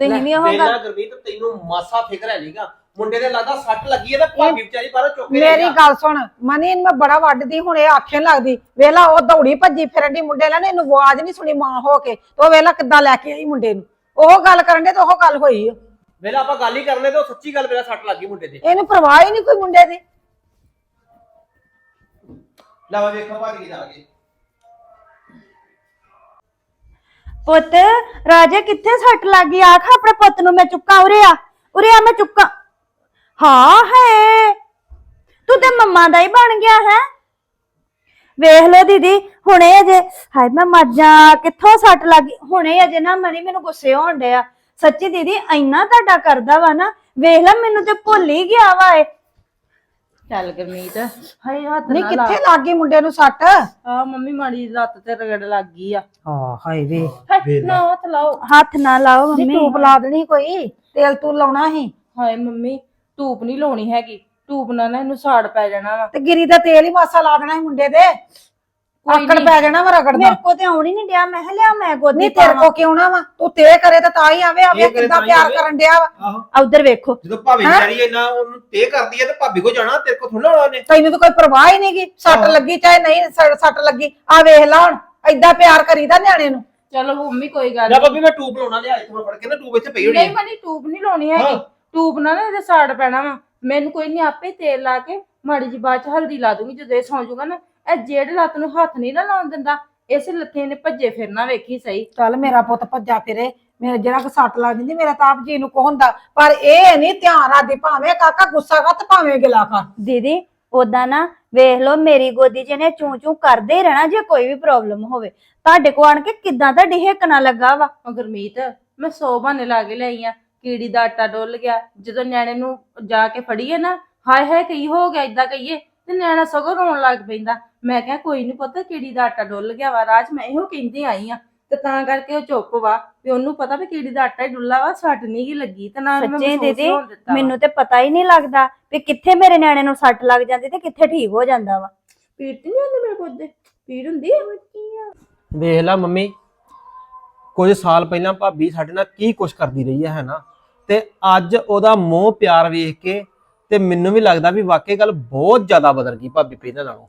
ਤੁਸੀਂ ਵੀ ਉਹ ਵੇਲਾ ਗੁਰਮੀਤ ਤੈਨੂੰ ਮਾਸਾ ਫਿਕਰ ਹੈ ਨਹੀਂਗਾ ਮੁੰਡੇ ਦੇ ਲੱਗਦਾ ਸੱਟ ਲੱਗੀ ਹੈ ਤੇ ਭਾਬੀ ਵਿਚਾਰੀ ਬਾਹਰੋਂ ਚੁੱਕ ਕੇ ਲੈ ਮੇਰੀ ਗਿਆ। ਗੱਲ ਸੁਣ ਮਨੀ ਇਹਨੂੰ ਮੈਂ ਬੜਾ ਵੱਢਦੀ ਹੁਣ ਇਹ ਆਖੇ ਨੀ ਲੱਗਦੀ। ਵੇਲਾ ਉਹ ਦੌੜੀ ਭੱਜੀ ਫਿਰਨ ਦੀ ਮੁੰਡੇ ਲੈ ਨੇ ਇਹਨੂੰ ਆਵਾਜ਼ ਨਹੀਂ ਸੁਣੀ ਮਾਂ ਹੋ ਕੇ। ਤੇ ਉਹ ਵੇਲਾ ਕਿੱਦਾਂ ਲੈ ਕੇ ਆਈ ਮੁੰਡੇ ਨੂੰ। ਉਹ ਗੱਲ ਕਰਨ ਦੇ ਤੇ ਉਹ ਗੱਲ ਹੋਈ ਆ। ਵੇਲਾ ਆਪਾਂ ਗੱਲ ਹੀ ਕਰਨੇ ਤੇ ਉਹ ਸੱਚੀ ਗੱਲ ਮੇਰਾ ਸੱਟ ਲੱਗੀ ਮੁੰਡੇ ਦੇ ਇਹਨੂੰ ਪਰਵਾਹ ਹੀ ਨਹੀਂ ਕੋਈ ਮੁੰਡੇ ਦੀ। ਲੈ ਵਾ ਵੇਖੋ ਭਾਬੀ ਜਾ ਕੇ। ਪੁੱਤ ਰਾਜੇ ਕਿੱਥੇ ਸੱਟ ਲੱਗ ਗਈ? ਆਖ ਆਪਣੇ ਪੁੱਤ ਨੂੰ ਮੈਂ ਚੁੱਕਾਂ ਉਰੇ ਆ। ਉਰੇ ਆ ਮੈਂ ਚੁੱਕਾਂ। ਹਾਂ ਹੈ। ਤੂੰ ਤੇ ਮੰਮਾ ਦਾ ਹੀ ਬਣ ਗਿਆ ਹੈ। ਵੇਖ ਲੋ ਦੀਦੀ ਹੁਣੇ ਅਜੇ ਹਾਏ ਮੈਂ ਮਰ ਜਾ ਕਿੱਥੋਂ ਸੱਟ ਲੱਗ ਹੁਣੇ ਅਜੇ ਨਾ ਮਨੀ ਮੈਨੂੰ ਗੁੱਸੇ ਹੋਣ ਡਿਆ। ਸੱਚੀ ਦੀਦੀ ਇੰਨਾ ਤੁਹਾਡਾ ਕਰਦਾ ਵਾ ਨਾ ਵੇਖ ਲੈ ਮੈਨੂੰ ਤੇ ਭੁੱਲ ਹੀ ਗਿਆ ਵਾ ਇਹ। ਚੱਲ ਗਰਮੀਤ ਹਾਏ ਹੱਥ ਨਹੀਂ ਨਾ ਕਿੱਥੇ ਲੱਗ ਗਈ ਮੁੰਡੇ ਨੂੰ ਸੱਟ? ਆ ਮੰਮੀ ਮਾੜੀ ਲੱਤ ਤੇ ਰਗੜ ਲੱਗ ਗਈ ਆ। ਹਾਂ ਹਾਏ ਵੇ। ਨਾ ਹੱਥ ਲਾਓ। ਹੱਥ ਨਾ ਲਾਓ ਮੰਮੀ। ਟੂਪ ਲਾ ਦੇਣੀ ਕੋਈ ਤੇਲ ਤੂੰ ਲਾਉਣਾ ਸੀ। ਹਾਏ ਮੰਮੀ ਧੂਪ ਨਹੀਂ ਲਾਉਣੀ ਹੈਗੀ ਧੂਪ ਨਾਲ ਨਾ ਇਹਨੂੰ ਸਾੜ ਪੈ ਜਾਣਾ ਵਾ ਤੇ ਗਿਰੀ ਦਾ ਤੇਲ ਹੀ ਮਾਸਾ ਲਾ ਦੇਣਾ ਸੀ ਮੁੰਡੇ ਦੇ ਕੋਈ ਆਕੜ ਨੀ। ਪੈ ਜਾਣਾ ਵਾ ਰਗੜਦਾ ਮੇਰੇ ਕੋ ਤੇ ਆਉਣ ਹੀ ਨਹੀਂ ਡਿਆ ਮੈਂ ਕਿਹਾ ਲਿਆ ਮੈਂ ਗੋਦੀ ਨਹੀਂ ਤੇਰੇ ਕੋ ਕਿਉਂ ਨਾ ਵਾ ਤੂੰ ਤੇ ਕਰੇ ਤਾਂ ਤਾਂ ਹੀ ਆਵੇ ਆਵੇ ਕਰੇ ਕਿੱਦਾਂ ਤਾਂ ਹੀ ਪਿਆਰ ਆਵੇ। ਕਰਨ ਡਿਆ ਵਾ ਆਹੋ ਉਧਰ ਵੇਖੋ ਜਦੋਂ ਭਾਬੀ ਵਿਚਾਰੀ ਇੰਨਾ ਉਹਨੂੰ ਤੇ ਕਰਦੀ ਹੈ ਤੇ ਭਾਬੀ ਕੋ ਜਾਣਾ ਤੇਰੇ ਕੋ ਥੋੜਾ ਆਉਣਾ ਉਹਨੇ ਤੈਨੂੰ ਤਾਂ ਕੋਈ ਪਰਵਾਹ ਹੀ ਨਹੀਂਗੀ ਸੱਟ ਆਹੋ। ਲੱਗੀ ਚਾਹੇ ਨਹੀਂ ਸੱਟ ਸੱਟ ਲੱਗੀ ਆ ਵੇਖ ਲਾ ਹੁਣ ਐਦਾਂ ਪਿਆਰ ਕਰੀਦਾ ਨਿਆਣੇ ਨੂੰ ਚਲੋ ਮੰਮੀ ਕੋਈ ਗੱਲ ਨੀ। ਭਾਬੀ ਮੈਂ ਟੂਬ ਲਾਉਣਾ ਲਿਆ ਇੱਥੋਂ ਮੈਂ ਫੜ ਕੇ ਨਾ ਟੂਬ ਇੱਥੇ ਪਈ ਹੋਣੀ ਨਹੀਂ ਹੈ। ਮਨੀ ਟੂਬ ਨਹੀਂ ਲਾਉਣੀ ਹੈਗੀ ਹਾਂ। ਟੂਬ ਨਾਲ ਨਾ ਇਹਦੇ ਸਾੜ ਪੈਣਾ ਵਾ। ਮੈਨੂੰ ਕੋਈ ਨਹੀਂ ਆਪੇ ਤੇਲ ਲਾ ਕੇ ਮਾੜੀ ਜੀ ਬਾਅਦ ਚ ਹਲਦੀ ਲਾ ਦੂੰਗੀ ਜਦੋਂ ਇਹ ਸੌਂ ਜਾਊਗਾ ਨਾ। ਇਹ ਜਿਹੜੇ ਲੱਤ ਨੂੰ ਹੱਥ ਨਹੀਂ ਨਾ ਲਾਉਣ ਦਿੰਦਾ। ਇਸੇ ਲੱਥੇ ਨੇ ਭੱਜੇ ਫਿਰਨਾ ਵੇਖੀ ਸਹੀ। ਚੱਲ ਮੇਰਾ ਪੁੱਤ ਭੱਜਾ ਫਿਰੇ। ਮੇਰੇ ਜਿਹੜਾ ਕੋ ਸੱਟ ਲੱਗ ਜਾਂਦੀ ਮੇਰਾ ਤਾਂ ਆਪ ਜੀ ਨੂੰ ਕੋ ਹੁੰਦਾ। ਪਰ ਇਹ ਨਹੀਂ ਧਿਆਨ ਰੱਖਦੀ ਭਾਵੇਂ ਕਾਕਾ ਗੁੱਸਾ ਕਰ ਤੇ ਭਾਵੇਂ ਗਿਲਾ ਕਰ। ਦੀਦੀ ਉਦਾਂ ਨਾ ਵੇਖ ਲਓ ਮੇਰੀ ਗੋਦੀ 'ਚ ਨੇ ਚੂੰ ਚੂੰ ਕਰਦੇ ਹੀ ਰਹਿਣਾ ਜੇ ਕੋਈ ਵੀ ਪ੍ਰੋਬਲਮ ਹੋਵੇ। ਤੁਹਾਡੇ ਕੋ ਆਣ ਕੇ ਕਿੱਦਾਂ ਤੁਹਾਡੀ ਹਿੱਕ ਨਾ ਲੱਗਾ ਵਾ? ਉਹ ਗੁਰਮੀਤ ਮੈਂ ਸੌ ਬਹਾਨੇ ਲਾ ਕੇ ਲਈ ਆ। ਕੀੜੀ ਦਾ ਆਟਾ ਡੁੱਲ ਗਿਆ ਜਦੋਂ ਨਿਆਣੇ ਨੂੰ ਜਾ ਕੇ ਫੜੀਏ ਨਾ ਹਾਏ ਹਾਏ ਕੀ ਹੋ ਗਿਆ ਇਦਾਂ ਕਹੀਏ ਤੇ ਨਿਆਣਾ ਸਗੋਂ ਰੋਣ ਲੱਗ ਪੈਂਦਾ। ਮੈਂ ਕਿਹਾ ਕੋਈ ਨਹੀਂ ਪਤਾ ਕੀੜੀ ਦਾ ਆਟਾ ਡੁੱਲ ਗਿਆ ਵਾ ਰਾਜ ਮੈਂ ਇਹੋ ਕਹਿੰਦੀ ਆਈ ਆ ਤੇ ਤਾਂ ਕਰਕੇ ਉਹ ਚੁੱਪ ਵਾ ਵੀ ਉਹਨੂੰ ਪਤਾ ਵੀ ਕੀੜੀ ਦਾ ਆਟਾ ਹੀ ਡੁੱਲਾ ਵਾ ਸੱਟ ਨਹੀਂ ਗੀ ਲੱਗੀ ਤੇ ਨਾ ਮੈਂ ਸੱਚੇ ਦੀਦੀ। ਮੈਨੂੰ ਤੇ ਪਤਾ ਹੀ ਨਹੀਂ ਲੱਗਦਾ ਵੀ ਕਿੱਥੇ ਮੇਰੇ ਨਿਆਣੇ ਨੂੰ ਸੱਟ ਲੱਗ ਜਾਂਦੀ ਤੇ ਕਿੱਥੇ ਠੀਕ ਹੋ ਜਾਂਦਾ ਵਾ। ਪੀੜ ਤੇ ਨਹੀਂ ਹੁੰਦੀ ਮੇਰੇ ਕੋਲ ਪੀੜ ਹੁੰਦੀ ਆ? ਵੇਖ ਲੈ ਮੰਮੀ ਕੁਝ ਸਾਲ ਪਹਿਲਾਂ ਭਾਬੀ ਸਾਡੇ ਨਾਲ ਕੀ ਕੁਛ ਕਰਦੀ ਰਹੀ ਹੈ ਹੈਨਾ ਤੇ ਅੱਜ ਉਹਦਾ ਮੋਹ ਪਿਆਰ ਵੇਖ ਕੇ ਤੇ ਮੈਨੂੰ ਵੀ ਲੱਗਦਾ ਵੀ ਵਾਕਈ ਗੱਲ ਬਹੁਤ ਜ਼ਿਆਦਾ ਬਦਲ ਗਈ ਭਾਬੀ ਪਹਿਲਾਂ ਨਾਲੋਂ।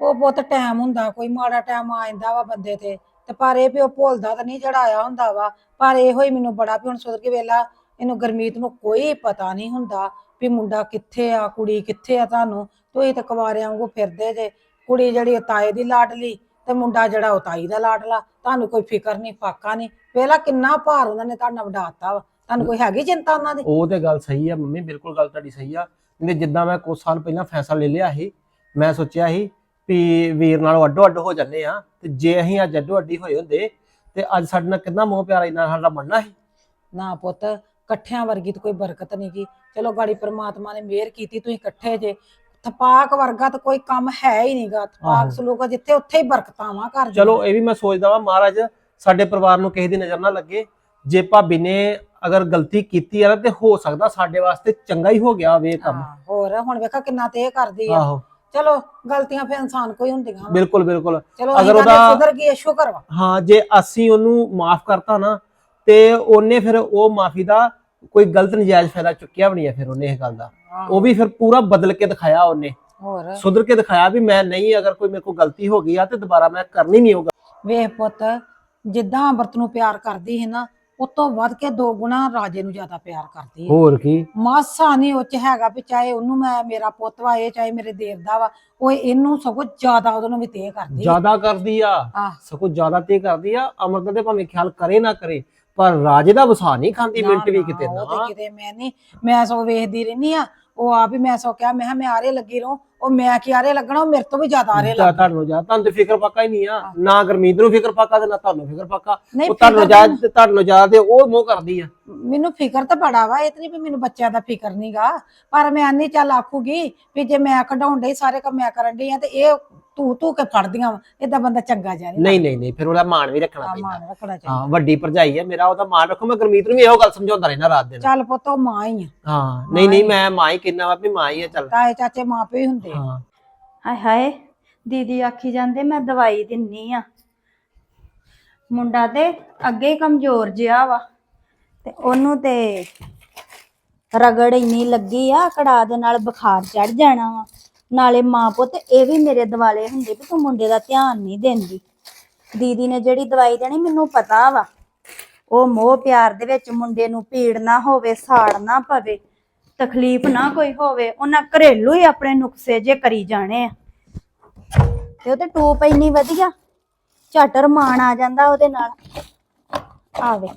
ਉਹ ਬਹੁਤ ਟਾਈਮ ਹੁੰਦਾ, ਕੋਈ ਮਾੜਾ ਟਾਈਮ ਆ ਜਾਂਦਾ ਵਾ ਬੰਦੇ ਤੇ ਤੇ ਪਰ ਇਹ ਵੀ ਉਹ ਭੁੱਲਦਾ ਤਾਂ ਨਹੀਂ ਚੜਾਇਆ ਹੁੰਦਾ ਵਾ। ਪਰ ਇਹੋ ਹੀ ਮੈਨੂੰ ਬੜਾ ਵੀ ਹੁਣ ਸੁਧਰ ਕੇ ਵੇਲਾ, ਇਹਨੂੰ ਗਰਮੀਤ ਨੂੰ ਕੋਈ ਪਤਾ ਨਹੀਂ ਹੁੰਦਾ ਵੀ ਮੁੰਡਾ ਕਿੱਥੇ ਆ, ਕੁੜੀ ਕਿੱਥੇ ਆ ਤੁਹਾਨੂੰ। ਤੁਸੀਂ ਤਾਂ ਕੁਵਾਰਿਆਂ ਵਾਂਗੂ ਫਿਰਦੇ ਜੇ, ਕੁੜੀ ਜਿਹੜੀ ਤਾਏ ਦੀ ਲਾਡਲੀ ਤੇ ਮੁੰਡਾ ਜਿਹੜਾ ਉਹ ਤਾਈ ਦਾ ਲਾਡਲਾ ਤੁਹਾਨੂੰ ਕੋਈ ਫਿਕਰ ਨਹੀਂ, ਫਾਕਾ ਨਹੀਂ। ਵੇਲਾ ਕਿੰਨਾ ਭਾਰ ਉਹਨਾਂ ਨੇ ਤੁਹਾਡਾ ਵਡਾਤਾ ਵਾ। ਤੁਹਾਨੂੰ ਕੋਈ ਹੈਗੀ ਚਿੰਤਾ ਉਹਨਾਂ ਦੀ? ਉਹ ਤੇ ਗੱਲ ਸਹੀ ਆ ਮੰਮੀ ਬਿਲਕੁਲ ਗੱਲ ਤੁਹਾਡੀ ਸਹੀ ਆ। ਨਹੀਂ ਜਿੱਦਾਂ ਮੈਂ ਕੁਝ ਸਾਲ ਪਹਿਲਾਂ ਫੈਸਲਾ ਲੈ ਲਿਆ ਸੀ ਮੈਂ ਸੋਚਿਆ ਸੀ ਵੀ ਵੀਰ ਨਾਲੋਂ ਅੱਡੋ ਅੱਡ ਹੋ ਜੰਨੇ ਆ ਤੇ ਜੇ ਅਸੀਂ ਅੱਜ ਅੱਡੋ ਅੱਡੀ ਹੋਏ ਹੁੰਦੇ ਤੇ ਅੱਜ ਸਾਡੇ ਨਾਲ ਕਿੰਨਾ ਮੋਹ ਪਿਆਰ ਇੰਨਾ ਸਾਡਾ ਬਣਨਾ ਸੀ। ਨਾ ਪੁੱਤ ਇਕੱਠਿਆਂ ਵਰਗੀ ਤਾਂ ਕੋਈ ਬਰਕਤ ਨਹੀਂ ਗੀ। ਚਲੋ ਗਾੜੀ ਪ੍ਰਮਾਤਮਾ ਨੇ ਮਿਹਰ ਕੀਤੀ ਤੁਸੀਂ ਇਕੱਠੇ ਜੇ। ਥਪਾਕ ਵਰਗਾ ਤਾਂ ਕੋਈ ਕੰਮ ਹੈ ਹੀ ਨਹੀਂਗਾ। ਥਪਾਕ ਸਲੂਕ ਜਿੱਥੇ ਉੱਥੇ ਹੀ ਬਰਕਤਾਂ ਵਾ ਘਰ। ਚਲੋ ਇਹ ਵੀ ਮੈਂ ਸੋਚਦਾ ਵਾਂ ਮਹਾਰਾਜ ਸਾਡੇ ਪਰਿਵਾਰ ਨੂੰ ਕਿਸੇ ਦੀ ਨਜ਼ਰ ਨਾ ਲੱਗੇ। ਜੇ ਭਾਬੀ ਨੇ ਅਗਰ ਗਲਤੀ ਕੀਤੀ ਆ ਨਾ ਤੇ ਹੋ ਸਕਦਾ ਸਾਡੇ ਵਾਸਤੇ ਚੰਗਾ ਹੀ ਹੋ ਗਿਆ ਹੋਵੇ ਇਹ ਕੰਮ। ਹਾਂ, ਹੋਰ ਹੁਣ ਵੇਖਾ ਕਿੰਨਾ ਤੇ ਇਹ ਕਰਦੀ ਆ। ਆਹੋ। ਚਲੋ ਗਲਤੀਆਂ ਫਿਰ ਇਨਸਾਨ ਕੋਈ ਹੁੰਦੀਆਂ ਵਾ। ਬਿਲਕੁਲ ਬਿਲਕੁਲ। ਚਲੋ ਅਗਰ ਅਗਰ ਉਹਦਾ ਉਹਦਾ- ਸੁਧਰ ਗਈ ਹੈ, ਸ਼ੁਕਰ ਵਾ ਹਾਂ ਜੇ ਅਸੀਂ ਉਹਨੂੰ ਮਾਫ ਕਰਤਾ ਨਾ ਤੇ ਉਹਨੇ ਫਿਰ ਉਹ ਮਾਫੀ ਦਾ ਕੋਈ ਗਲਤ ਨਜਾਇਜ਼ ਫਾਇਦਾ ਚੁੱਕਿਆ ਵੀ ਨਹੀਂ ਹੈ ਫਿਰ ਉਹਨੇ ਇਹ ਗੱਲ ਦਾ। ਉਹ ਵੀ ਫਿਰ ਪੂਰਾ ਬਦਲ ਕੇ ਦਿਖਾਇਆ ਉਹਨੇ। ਹੋਰ? ਸੁਧਰ ਕੇ ਦਿਖਾਇਆ ਵੀ ਮੈਂ ਨਹੀਂ ਅਗਰ ਕੋਈ ਮੇਰੇ ਕੋਲ ਗਲਤੀ ਹੋ ਗਈ ਆ ਤੇ ਦੁਬਾਰਾ ਮੈਂ ਕਰਨੀ ਨਹੀਂ ਹੋਗਾ ਵੇਖ ਪੁੱਤ ਜਿੱਦਾਂ ਅੰਮ੍ਰਿਤ ਨੂੰ ਪਿਆਰ ਕਰਦੀ ਹੈ ਨਾ ਉਤੋਂ ਵੱਧ ਕੇ ਦੋ ਗੁਣਾ ਰਾਜੇ ਨੂੰ ਜ਼ਿਆਦਾ ਪਿਆਰ ਕਰਦੀ ਹੈ ਹੋਰ ਕੀ? ਮਾਸਾ ਨਹੀਂ ਉਹ ਚ ਹੈਗਾ ਵੀ ਚਾਹੇ ਉਹਨੂੰ ਮੈਂ ਮੇਰਾ ਪੁੱਤ ਵਾ ਇਹ ਚਾਹੇ ਮੇਰੇ ਦੇਰ ਦਾ ਵਾ ਉਹ ਇਹਨੂੰ ਸਗੋਂ ਜ਼ਿਆਦਾ ਉਹਦੇ ਵੀ ਤੇ ਕਰਦੀ ਆ। ਜ਼ਿਆਦਾ ਕਰਦੀ ਆ? ਆਹ ਸਗੋਂ ਜ਼ਿਆਦਾ ਤੇ ਕਰਦੀ ਆ? ਅਮਰਤ ਦੇ ਭਾਵੇਂ ਖਿਆਲ ਕਰੇ ਨਾ ਕਰੇ ਪਰ ਰਾਜੇ ਦਾ ਵਸਾ ਨਹੀਂ ਖਾਂਦੀ ਮਿੰਟ ਵੀ ਨਾ, ਕਿਤੇ ਉਹ ਨਾ। ਤੇ ਕਿਤੇ ਮੈਂ ਨਹੀਂ ਮੈਂ ਸਗੋਂ ਵੇਖਦੀ ਰਹਿਨੀ ਆ ਉਹ ਆਪ ਹੀ ਮੈਂ ਸੋ ਕਿਹਾ ਮੈਂ ਕਿਹਾ ਮੈਂ ਆਰੇ ਲੱਗੀ ਰਹੂੰ ਉਹ ਮੈਂ ਕੀ ਆਰੇ ਲੱਗਣਾ ਉਹ ਮੇਰੇ ਤੋਂ ਵੀ ਜ਼ਿਆਦਾ ਆਰੇ ਤਾਂ ਲੱਗ ਤੁਹਾਨੂੰ ਜਾ ਤੁਹਾਨੂੰ ਤੇ ਫਿਕਰ ਪੱਕਾ ਹੀ ਨਹੀਂ ਆ। ਨਾ ਗਰਮੀਤ ਨੂੰ ਫਿਕਰ ਪੱਕਾ ਤੇ ਨਾ ਤੁਹਾਨੂੰ ਫਿਕਰ ਪੱਕਾ। ਨਹੀਂ ਉਹ ਤੁਹਾਨੂੰ ਫਿਕਰ ਜਾ ਤਾਂ- ਤੁਹਾਨੂੰ ਜਾ ਤੇ ਉਹ ਮੋਹ ਕਰਦੀ ਆ। ਮੈਨੂੰ ਫਿਕਰ ਤਾਂ ਬੜਾ ਵਾ ਨਹੀਂ ਵੀ ਮੈਨੂੰ ਬੱਚਿਆਂ ਦਾ ਫਿਕਰ ਨਹੀਂਗਾ ਪਰ ਮੈਂ ਆਨੀ ਚੱਲ ਆਖੂਗੀ ਵੀ ਜੇ ਮੈਂ ਕਢਾਉਣ ਡਈ ਸਾਰੇ ਕੰਮ ਮੈਂ ਕਰਨ ਡਈ ਆ ਤੇ ਇਹ ਤੂੰ ਤੂੰ ਕੇ ਫੜਦੀਆਂ ਵਾ ਏਦਾਂ ਬੰਦਾ ਚੰਗਾ ਜਾ ਨਹੀਂ ਨਹੀਂ ਨਹੀਂ ਫਿਰ ਉਹਦਾ ਮਾਣ ਵੀ ਰੱਖਣਾ ਆ ਪੈਂਦਾ। ਮਾਨ ਰੱਖਣਾ ਚਾਹੀਦਾ। ਹਾਂ ਵੱਡੀ ਭਰਜਾਈ ਹੈ ਮੇਰਾ ਉਹਦਾ ਮਾਣ ਰੱਖੋ ਮੈਂ ਗਰਮੀਤ ਨੂੰ ਵੀ ਇਹੋ ਗੱਲ ਸਮਝਾਉਂਦਾ ਰਹਿਣਾ ਰਾਤ ਦਿਨ ਚੱਲ ਪੁੱਤ ਉਹ ਮਾਂ ਹੀ ਆ। ਹਾਂ ਨਹੀਂ ਨਹੀਂ ਮੈਂ ਮਾਂ ਹੀ ਕਿੰਨਾ ਵਾ ਵੀ ਮਾਂ ਹੀ ਆ ਚੱਲ। ਤਾਏ ਚਾਚੇ ਮਾਂ ਪਿਓ ਹੀ ਹੁੰਦੇ ਆ ਹਾਂ। ਹਾਏ ਹਾਏ, ਦੀਦੀ ਆਖੀ ਜਾਂਦੇ, ਮੈਂ ਦਵਾਈ ਦਿੰਨੀ ਆ। ਮੁੰਡਾ ਤੇ ਅੱਗੇ ਹੀ ਕਮਜ਼ੋਰ ਜਿਹਾ ਵਾ, ਤੇ ਉਹਨੂੰ ਤੇ ਰਗੜ ਇੰਨੀ ਲੱਗੀ ਆ, ਕੜਾ ਦੇ ਨਾਲ ਬੁਖਾਰ ਚੜ ਜਾਣਾ ਵਾ। ਨਾਲੇ ਮਾਂ ਪੁੱਤ ਇਹ ਵੀ ਮੇਰੇ ਦਿਵਾਲੇ ਹੁੰਦੇ ਵੀ ਤੂੰ ਮੁੰਡੇ ਦਾ ਧਿਆਨ ਨਹੀਂ ਦਿੰਦੀ। ਦੀਦੀ ਨੇ ਜਿਹੜੀ ਦਵਾਈ ਦੇਣੀ ਮੈਨੂੰ ਪਤਾ ਵਾ, ਉਹ ਮੋਹ ਪਿਆਰ ਦੇ ਵਿੱਚ ਮੁੰਡੇ ਨੂੰ ਪੀੜ ਨਾ ਹੋਵੇ, ਸਾੜ ਨਾ ਪਵੇ। ਤਕਲੀਫ ਨਾ ਕੋਈ ਹੋਵੇ, ਉਹਨਾਂ ਘਰੇਲੂ ਹੀ ਆਪਣੇ ਨੁਕਸੇ ਜੇ ਕਰੀ ਜਾਣੇ ਆ। ਤੇ ਉਹ ਤੇ ਟੂਪ ਇੰਨੀ ਵਧੀਆ ਝਟਰ ਮਾਣ ਆ ਜਾਂਦਾ ਉਹਦੇ ਨਾਲ। ਆਵੇ,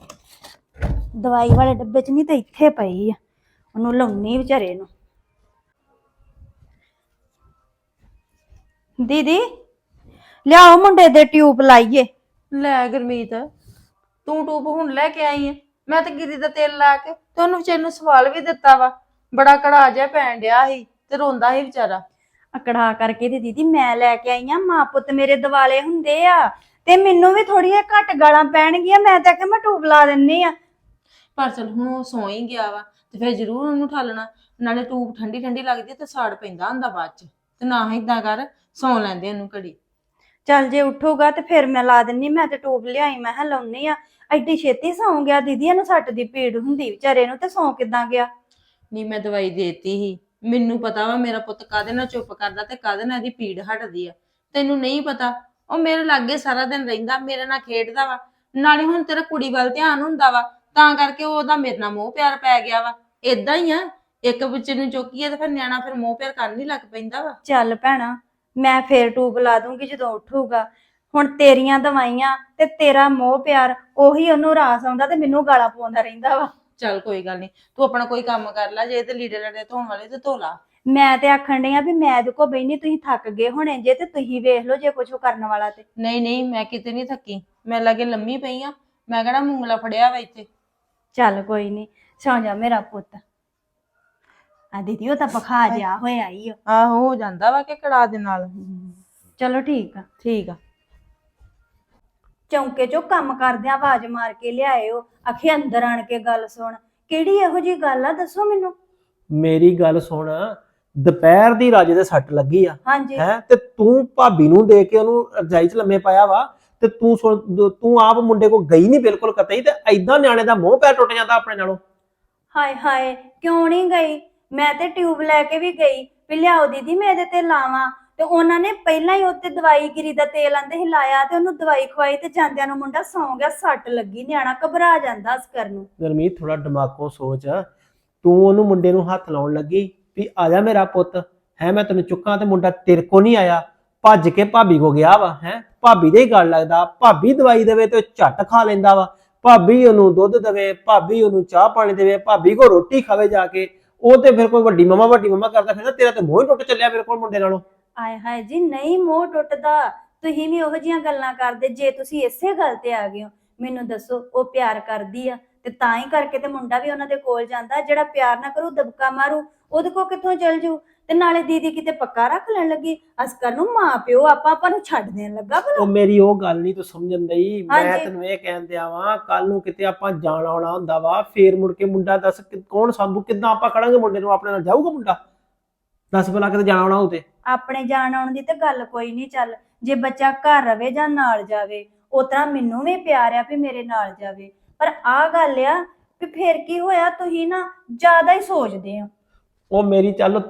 ਦਵਾਈ ਵਾਲੇ ਡੱਬੇ 'ਚ ਨਹੀਂ ਤੇ ਇੱਥੇ ਪਈ ਆ, ਉਹਨੂੰ ਲਾਉਣੀ ਵਿਚਾਰੇ ਨੂੰ। ਦੀਦੀ, ਲਿਆਓ ਮੁੰਡੇ ਦੇ ਟਿਊਬ ਲਾਈਏ। ਲੈ ਗੁਰਮੀਤ, ਤੂੰ ਟੂਬ ਹੁਣ ਲੈ ਕੇ ਆਈ ਐ ਮੈਂ ਤਾਂ ਗਿਰੀ ਦਾ ਤੇਲ ਲਾ ਕੇ ਤੇ ਉਹਨੂੰ ਵਿਚਾਰੇ ਨੂੰ ਸਵਾਲ ਵੀ ਦਿੱਤਾ ਵਾ। ਬੜਾ ਕੜਾ ਜਿਹਾ ਪੈਣ ਡਿਆ ਸੀ ਤੇ ਰੋਂਦਾ ਸੀ ਵਿਚਾਰਾ। ਅਕੜਾ ਕਰਕੇ ਤੇ ਦੀਦੀ ਮੈਂ ਲੈ ਕੇ ਆਈ ਆ ਮਾਂ ਪੁੱਤ ਮੇਰੇ ਦਿਵਾਲੇ ਹੁੰਦੇ ਆ ਤੇ ਮੈਨੂੰ ਵੀ ਥੋੜੀਆਂ ਘੱਟ ਗਾਲਾਂ ਪੈਣਗੀਆਂ ਮੈਂ ਤਾਂ ਕਿ ਮੈਂ ਟੂਬ ਲਾ ਦਿੰਨੀ ਆ। ਪਰ ਚਲ ਹੁਣ ਉਹ ਸੌਂ ਹੀ ਗਿਆ ਵਾ ਤੇ ਫਿਰ ਜ਼ਰੂਰ ਉਹਨੂੰ ਠਾਲਣਾ ਨਾਲੇ ਟੂਬ ਠੰਡੀ ਠੰਡੀ ਲੱਗਦੀ ਤੇ ਸਾੜ ਪੈਂਦਾ ਹੁੰਦਾ ਬਾਅਦ ਚ ਤੇ ਨਾ ਇਦਾਂ ਕਰ ਸੌਂ ਲੈਂਦੇ ਉਹਨੂੰ ਘੜੀ। ਚੱਲ ਜੇ ਉੱਠੂਗਾ ਤੇ ਫਿਰ ਮੈਂ ਲਾ ਦਿੰਨੀ ਮੈਂ ਤੇ ਟੂਬ ਲਿਆਈ ਮੈਂ ਹਾਂ ਲਾਉਣੀ ਆ। ਐਡੀ ਛੇਤੀ ਸੌਂ ਗਿਆ ਦੀਦੀ ਇਹਨੂੰ ਸੱਟ ਦੀ ਪੀੜ ਹੁੰਦੀ ਵਿਚਾਰੇ ਨੂੰ ਤੇ ਸੌਂ ਕਿਦਾਂ ਗਿਆ? ਨਹੀਂ ਮੈਂ ਦਵਾਈ ਦੇਤੀ ਸੀ। ਮੈਨੂੰ ਪਤਾ ਵਾ ਮੇਰਾ ਪੁੱਤ ਕਾਦੇ ਨਾਲ ਚੁੱਪ ਕਰਦਾ ਤੇ ਕਾਦੇ ਨਾਲ ਇਹਦੀ ਪੀੜ ਹਟਦੀ ਆ। ਤੈਨੂੰ ਨਹੀਂ ਪਤਾ, ਉਹ ਮੇਰੇ ਲਾਗੇ ਸਾਰਾ ਦਿਨ ਰਹਿੰਦਾ, ਮੇਰੇ ਨਾਲ ਖੇਡਦਾ ਵਾ। ਨਾਲੇ ਹੁਣ ਤੇਰਾ ਕੁੜੀ ਵੱਲ ਧਿਆਨ ਹੁੰਦਾ ਵਾ, ਤਾਂ ਕਰਕੇ ਉਹਦਾ ਮੇਰੇ ਨਾਲ ਮੋਹ ਪਿਆਰ ਪੈ ਗਿਆ ਵਾ। ਇਦਾਂ ਹੀ ਆ, ਇੱਕ ਬੱਚੇ ਨੂੰ ਚੁੱਕੀਏ ਤੇ ਫਿਰ ਨਿਆਣਾ ਫਿਰ ਮੋਹ ਪਿਆਰ ਕਰਨ ਹੀ ਲੱਗ ਪੈਂਦਾ ਵਾ। ਚੱਲ ਭੈਣਾ, ਮੈਂ ਫੇਰ ਟੂਬ ਲਾ ਦੂੰਗੀ ਜਦੋਂ ਉੱਠੂਗਾ। ਹੁਣ ਤੇਰੀਆਂ ਦਵਾਈਆਂ ਤੇ ਤੇਰਾ ਮੋਹ ਪਿਆਰ, ਉਹੀ ਉਹਨੂੰ ਰਾਸ ਆਉਂਦਾ ਤੇ ਮੈਨੂੰ ਗਾਲਾਂ ਪਾਉਂਦਾ ਰਹਿੰਦਾ ਵਾ। ਚੱਲ ਕੋਈ ਗੱਲ ਨਹੀਂ ਤੂੰ ਆਪਣਾ ਕੋਈ ਕੰਮ ਕਰ ਲੈ ਜੇ ਤੇ ਲੀੜੇ ਲੜੇ ਧੋਣ ਵਾਲੇ ਤੇ ਧੋ ਲਾ। ਮੈਂ ਤੇ ਆਖਣ ਡਈ ਆ ਵੀ ਮੈਂ ਇਹਦੇ ਕੋ ਬੈਣੀ ਤੁਸੀਂ ਥੱਕ ਗਏ ਹੋਣੇ ਜੇ ਤੇ ਤੁਸੀਂ ਵੇਖ ਲਓ ਜੇ ਕੁਝ ਕਰਨ ਵਾਲਾ ਤੇ। ਨਹੀਂ ਨਹੀਂ ਮੈਂ ਕਿਤੇ ਨਹੀਂ ਥੱਕੀ ਮੈਂ ਲਾਗੇ ਲੰਮੀ ਪਈ ਆ ਮੈਂ ਕਿਹੜਾ ਮੂੰਗਲਾ ਫੜਿਆ ਵਾ ਇੱਥੇ। ਚੱਲ ਕੋਈ ਨਹੀਂ ਸੌਂ ਜਾ ਮੇਰਾ ਪੁੱਤ। ਆ ਦੀਦੀ ਉਹ ਤਾਂ ਬਖਾ ਜਿਆ ਹੋਇਆ ਈ ਓ। ਆਹੋ ਹੋ ਜਾਂਦਾ ਵਾ ਕਿ ਕੜਾ ਦੇ ਨਾਲ। ਚਲੋ ਠੀਕ ਆ। ਠੀਕ ਆ। ਚੌਂਕੇ ਚੋਂ ਕੰਮ ਕਰਦਿਆਂ ਆਵਾਜ਼ ਮਾਰ ਕੇ ਲਿਆਇਓ ਆਖੇ ਅੰਦਰ ਆਣ ਕੇ ਗੱਲ ਸੁਣ। ਕਿਹੜੀ ਇਹੋ ਜੀ ਗੱਲ ਆ ਦੱਸੋ ਮੈਨੂੰ? ਮੇਰੀ ਗੱਲ ਸੁਣ ਦੁਪਹਿਰ ਦੀ ਰਾਜੇ ਦੇ ਸੱਟ ਲੱਗੀ ਆ। ਹਾਂਜੀ। ਹੈ ਤੇ ਤੂੰ ਭਾਬੀ ਨੂੰ ਦੇ ਕੇ ਉਹਨੂੰ ਰਜਾਈ 'ਚ ਲੰਮੇ ਪਾਇਆ ਵਾ ਤੇ ਤੂੰ ਸੁਣ- ਤੂੰ ਆਪ ਮੁੰਡੇ ਕੋ ਗਈ ਨਹੀਂ ਬਿਲਕੁਲ ਕਤਈ ਤੇ ਐਦਾਂ ਨਿਆਣੇ ਦਾ ਮੋਹ ਪੈ ਟੁੱਟ ਜਾਂਦਾ ਆਪਣੇ ਨਾਲੋਂ। ਹਾਏ ਹਾਏ ਕਿਉਂ ਨਹੀਂ ਗਈ? ਮੈਂ ਤੇ ਟਿਊਬ ਲੈ ਕੇ ਵੀ ਗਈ ਵੀ ਲਿਆਓ ਦੀਦੀ ਮੈਂ ਇਹਦੇ ਤੇ ਲਾਵਾਂ। ਤੇ ਉਹਨਾਂ ਨੇ ਪਹਿਲਾਂ ਹੀ ਉੱਤੇ ਦਵਾਈ ਗਿਰੀ ਦਾ ਤੇਲ ਆਂਦੇ ਹੀ ਤੇ ਉਹਨੂੰ ਦਵਾਈ ਖਵਾਈ ਤੇ ਜਾਂਦਿਆਂ ਨੂੰ ਮੁੰਡਾ ਸੌਂ ਗਿਆ, ਸੱਟ ਲੱਗੀ, ਨਿਆਣਾ ਘਬਰਾ ਜਾਂਦਾ ਅਸਕਰ ਨੂੰ। ਗਰਮੀਤ ਥੋੜਾ ਦਿਮਾਗੋਂ ਸੋਚ, ਤੂੰ ਉਹਨੂੰ ਮੁੰਡੇ ਨੂੰ ਹੱਥ ਲਾਉਣ ਲੱਗੀ ਵੀ ਆ ਜਾ ਮੇਰਾ ਪੁੱਤ, ਹੈ, ਮੈਂ ਤੈਨੂੰ ਚੁੱਕਾਂ ਤੇ ਮੁੰਡਾ ਤੇਰੇ ਕੋ ਨਹੀਂ ਆਇਆ, ਭੱਜ ਕੇ ਭਾਬੀ ਕੋ ਗਿਆ ਵਾ, ਹੈ, ਭਾਬੀ ਦੇ ਹੀ ਗੱਲ ਲੱਗਦਾ, ਭਾਬੀ ਦਵਾਈ ਦੇਵੇ ਤੇ ਉਹ ਝੱਟ ਖਾ ਲੈਂਦਾ ਵਾ, ਭਾਬੀ ਉਹਨੂੰ ਦੁੱਧ ਦੇਵੇ, ਭਾਬੀ ਉਹਨੂੰ ਚਾਹ ਪਾਣੀ ਦੇਵੇ, ਭਾਬੀ ਕੋ ਰੋਟੀ ਖਾਵੇ ਜਾ ਕੇ, ਉਹ ਤੇ ਫਿਰ ਕੋਈ ਵੱਡੀ ਮਮਾ ਵੱਡੀ ਮਮਾ ਕਰਦਾ ਫਿਰ ਤੇਰਾ ਤੇ ਮੋਹ ਹੀ ਟੁੱਟ ਚੱਲਿਆ ਮੇਰੇ ਕੋਲ ਮੁੰਡੇ ਨਾਲੋਂ। ਆਏ ਹਾਏ ਜੀ ਨਹੀਂ ਮੋਹ ਟੁੱਟਦਾ। ਤੁਸੀਂ ਵੀ ਉਹੋ ਜੀਆਂ ਗੱਲਾਂ ਕਰਦੇ ਜੇ ਤੁਸੀਂ ਇਸੇ ਗੱਲ ਤੇ ਆ ਗਏ ਹੋ ਮੈਨੂੰ ਦੱਸੋ ਉਹ ਪਿਆਰ ਕਰਦੀ ਆ। ਤੇ ਤਾਂ ਹੀ ਕਰਕੇ ਤੇ ਮੁੰਡਾ ਵੀ ਉਹਨਾਂ ਦੇ ਕੋਲ ਜਾਂਦਾ ਜਿਹੜਾ ਪਿਆਰ ਨਾ ਕਰੂ ਦਬਕਾ ਮਾਰੂ ਉਹਦੇ ਕੋ ਕਿੱਥੋਂ ਚਲ ਜੂ ਤੇ ਨਾਲੇ ਦੀਦੀ ਕਿਤੇ ਪੱਕਾ ਰੱਖ ਲੈਣ ਲੱਗੀ? ਅਸਕਰ ਨੂੰ ਮਾਂ ਪਿਓ ਆਪਾਂ ਆਪਾਂ ਨੂੰ ਛੱਡ ਦੇਣ ਲੱਗਾ ਭਲਾ। ਉਹ ਮੇਰੀ ਉਹ ਗੱਲ ਨਹੀਂ ਤੂੰ ਸਮਝਣ ਦਈ ਮੈਂ ਹਾਂਜੀ। ਤੈਨੂੰ ਇਹ ਕਹਿਣ ਦਿਆ ਵਾਂ ਕੱਲ ਨੂੰ ਕਿਤੇ ਆਪਾਂ ਜਾਣ ਆਉਣਾ ਹੁੰਦਾ ਵਾ ਫੇਰ ਮੁੜ ਕੇ ਮੁੰਡਾ ਦੱਸ ਕਿ- ਕੌਣ ਸੰਭੂ ਕਿੱਦਾਂ ਆਪਾਂ ਖੜਾਂਗੇ ਮੁੰਡੇ ਨੂੰ ਆਪਣੇ ਨਾਲ ਜਾਊਗਾ ਮੁੰਡਾ? ਦੱਸ ਭਲਾ ਕਿਤੇ ਜਾਣਾ ਆਉਣਾ ਹੋਤੇ ਆਪਣੇ ਜਾਣ ਆਉਣ ਦੀ ਤੇ ਗੱਲ ਕੋਈ ਨਹੀਂ ਚੱਲ। ਜੇ ਬੱਚਾ ਘਰ ਰਵੇ ਜਾਂ ਨਾਲ ਜਾਵੇ ਉਸ ਤਰ੍ਹਾਂ ਮੈਨੂੰ ਵੀ ਪਿਆਰ ਆ ਵੀ ਮੇਰੇ ਨਾਲ ਜਾਵੇ। ਪਰ ਆਹ ਗੱਲ ਆ ਵੀ ਫੇਰ ਕੀ ਹੋਇਆ ਤੁਸੀਂ ਨਾ ਜ਼ਿਆਦਾ ਹੀ ਸੋਚਦੇ ਹੋ। ਉਹ ਮੇਰੀ ਚੱਲ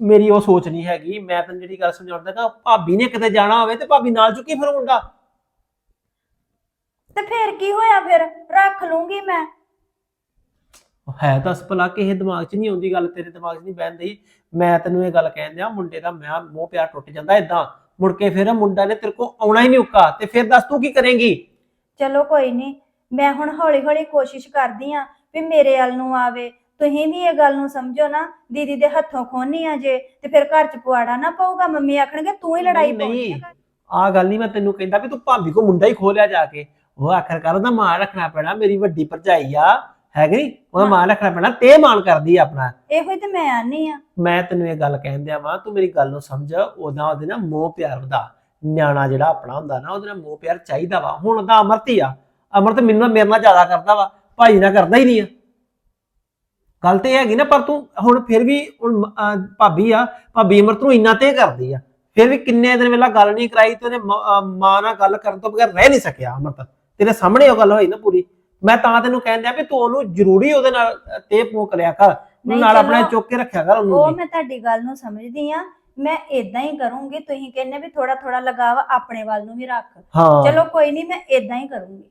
ਮੇਰੀ ਉਹ ਸੋਚ ਨਹੀਂ ਹੈਗੀ। ਮੈਂ ਤੈਨੂੰ ਜਿਹੜੀ ਗੱਲ ਸਮਝਾਉਂਦਾ ਕਿ ਭਾਬੀ ਨੇ ਕਿਤੇ ਜਾਣਾ ਹੋਵੇ ਤੇ ਭਾਬੀ ਨਾਲ ਚੁੱਕੀ ਫਿਰ ਮੁੰਡਾ। ਤੇ ਫੇਰ ਕੀ ਹੋਇਆ ਫਿਰ? ਰੱਖ ਲੂੰਗੀ ਮੈਂ। ਹੈ ਦੱਸ ਭਲਾ ਕਿਸੇ ਦਿਮਾਗ 'ਚ ਨਹੀਂ ਆਉਂਦੀ ਗੱਲ ਤੇਰੇ ਦਿਮਾਗ 'ਚ ਨਹੀਂ ਬਹਿੰਦੀ ਮੈਂ ਤੈਨੂੰ ਇਹ ਗੱਲ ਕਹਿਣ ਦਿਆ ਮੁੰਡੇ ਦਾ ਮੈਂ ਮੋਹ ਪਿਆਰ ਟੁੱਟ ਜਾਂਦਾ ਇਦਾਂ ਮੁੜ ਕੇ ਫਿਰ ਮੁੰਡਾ ਨੇ ਤੇਰੇ ਕੋ ਆਉਣਾ ਹੀ ਨਹੀਂ ਉੱਕਾ ਤੇ ਫਿਰ ਦੱਸ ਤੂੰ ਕੀ ਕਰੇਂਗੀ? ਚਲੋ ਕੋਈ ਨਹੀਂ ਮੈਂ ਹੁਣ ਹੌਲੀ ਹੌਲੀ ਕੋਸ਼ਿਸ਼ ਕਰਦੀ ਆ ਵੀ ਮੇਰੇ ਵੱਲ ਨੂੰ ਆਵੇ। ਤੁਸੀਂ ਵੀ ਇਹ ਗੱਲ ਨੂੰ ਸਮਝੋ ਨਾ ਦੀਦੀ ਦੇ ਹੱਥੋਂ ਖੋਨੀ ਆ ਜੇ ਤੇ ਫਿਰ ਘਰ ਚ ਪੁਆੜਾ ਨਾ ਪਊਗਾ। ਮੰਮੀ ਆਖਣਗੇ ਤੂੰ ਹੀ ਲੜਾਈ ਪਾਉਣੀ। ਆ ਘਰ। ਆ ਗੱਲ ਨਹੀਂ ਮੈਂ ਤੈਨੂੰ ਕਹਿੰਦਾ ਵੀ ਤੂੰ ਭਾਬੀ ਕੋ ਮੁੰਡਾ ਹੀ ਖੋਲਿਆ ਜਾ ਕੇ। ਉਹ ਆਖਰਕਾਰ ਉਹਦਾ ਮਾਣ ਰੱਖਣਾ ਪੈਣਾ ਮੇਰੀ ਵੱਡੀ ਭਰਜਾਈ ਆ। ਹੈਗੀ ਨੀ? ਉਹਦਾ ਹਾਂ। ਮਾਣ ਰੱਖਣਾ ਪੈਣਾ ਤੇ ਮਾਣ ਕਰਦੀ ਆ ਆਪਣਾ। ਇਹੋ ਹੀ ਤੇ ਮੈਂ ਆਨੀ ਆ। ਮੈਂ ਤੈਨੂੰ ਇਹ ਗੱਲ ਕਹਿਣ ਦਿਆ ਵਾਂ ਤੂੰ ਮੇਰੀ ਗੱਲ ਨੂੰ ਸਮਝ ਉਹਦਾ ਉਹਦੇ ਨਾਲ ਮੋਹ ਪਿਆਰ ਵਧਾ। ਨਿਆਣਾ ਜਿਹੜਾ ਆਪਣਾ ਹੁੰਦਾ ਨਾ ਉਹਦੇ ਨਾਲ ਮੋਹ ਪਿਆਰ ਚਾਹੀਦਾ ਵਾ। ਹੁਣ ਉਹਦਾ ਅਮਰਤ ਹੀ ਆ। ਅਮਰਤ ਮੈਨੂੰ ਮੇਰੇ ਨਾਲ ਜ਼ਿਆਦਾ ਕਰਦਾ ਵਾ। ਭਾਈ ਨਾਲ ਕਰਦਾ ਹੀ ਨਹੀਂ ਆ। ਗੱਲ ਤੇ ਹੈਗੀ ਨਾ ਪਰ ਤੂੰ ਹੁਣ ਫਿਰ ਵੀ ਹੁਣ ਭਾਬੀ ਆ। ਭਾਬੀ ਅਮਰਤ ਨੂੰ ਇੰਨਾ ਤੇ ਕਰਦੀ ਆ। ਫਿਰ ਵੀ ਕਿੰਨੇ ਦਿਨ ਵੇਲਾ ਗੱਲ ਨਹੀਂ ਕਰਾਈ ਤੇ ਉਹਨੇ ਮਾਂ ਨਾਲ ਗੱਲ ਕਰਨ ਤੋਂ ਬਗੈਰ ਰਹਿ ਨਹੀਂ ਸਕਿਆ ਅਮਰਤ। ਤੇਰੇ ਸਾਹਮਣੇ ਉਹ ਗੱਲ ਹੋਈ ਨਾ ਪੂਰੀ। ਮੈਂ ਤਾਂ ਤੈਨੂੰ ਕਹਿੰਦਿਆ ਵੀ ਤੂੰ ਉਹਨੂੰ ਜ਼ਰੂਰੀ ਉਹਦੇ ਨਾਲ ਤੇ ਪੋ ਕਰਿਆ ਕਰ। ਨਹੀਂ, ਨਾਲ ਆਪਣੇ ਚਲੋ, ਚੁੱਕ ਕੇ ਰੱਖਿਆ ਕਰ ਉਹਨੂੰ ਉਹ ਵੀ। ਮੈਂ ਤੁਹਾਡੀ ਗੱਲ ਨੂੰ ਸਮਝਦੀ ਆ। ਮੈਂ ਇਦਾਂ ਹੀ ਕਰੂੰਗੀ ਤੁਸੀਂ ਕਹਿੰਦੇ ਵੀ ਥੋੜਾ ਥੋੜਾ ਲਗਾਵ ਆਪਣੇ ਵੱਲ ਨੂੰ ਵੀ ਰੱਖ। ਹਾਂ। ਚਲੋ ਕੋਈ ਨਹੀਂ ਮੈਂ ਇਦਾਂ ਹੀ ਕਰੂੰਗੀ।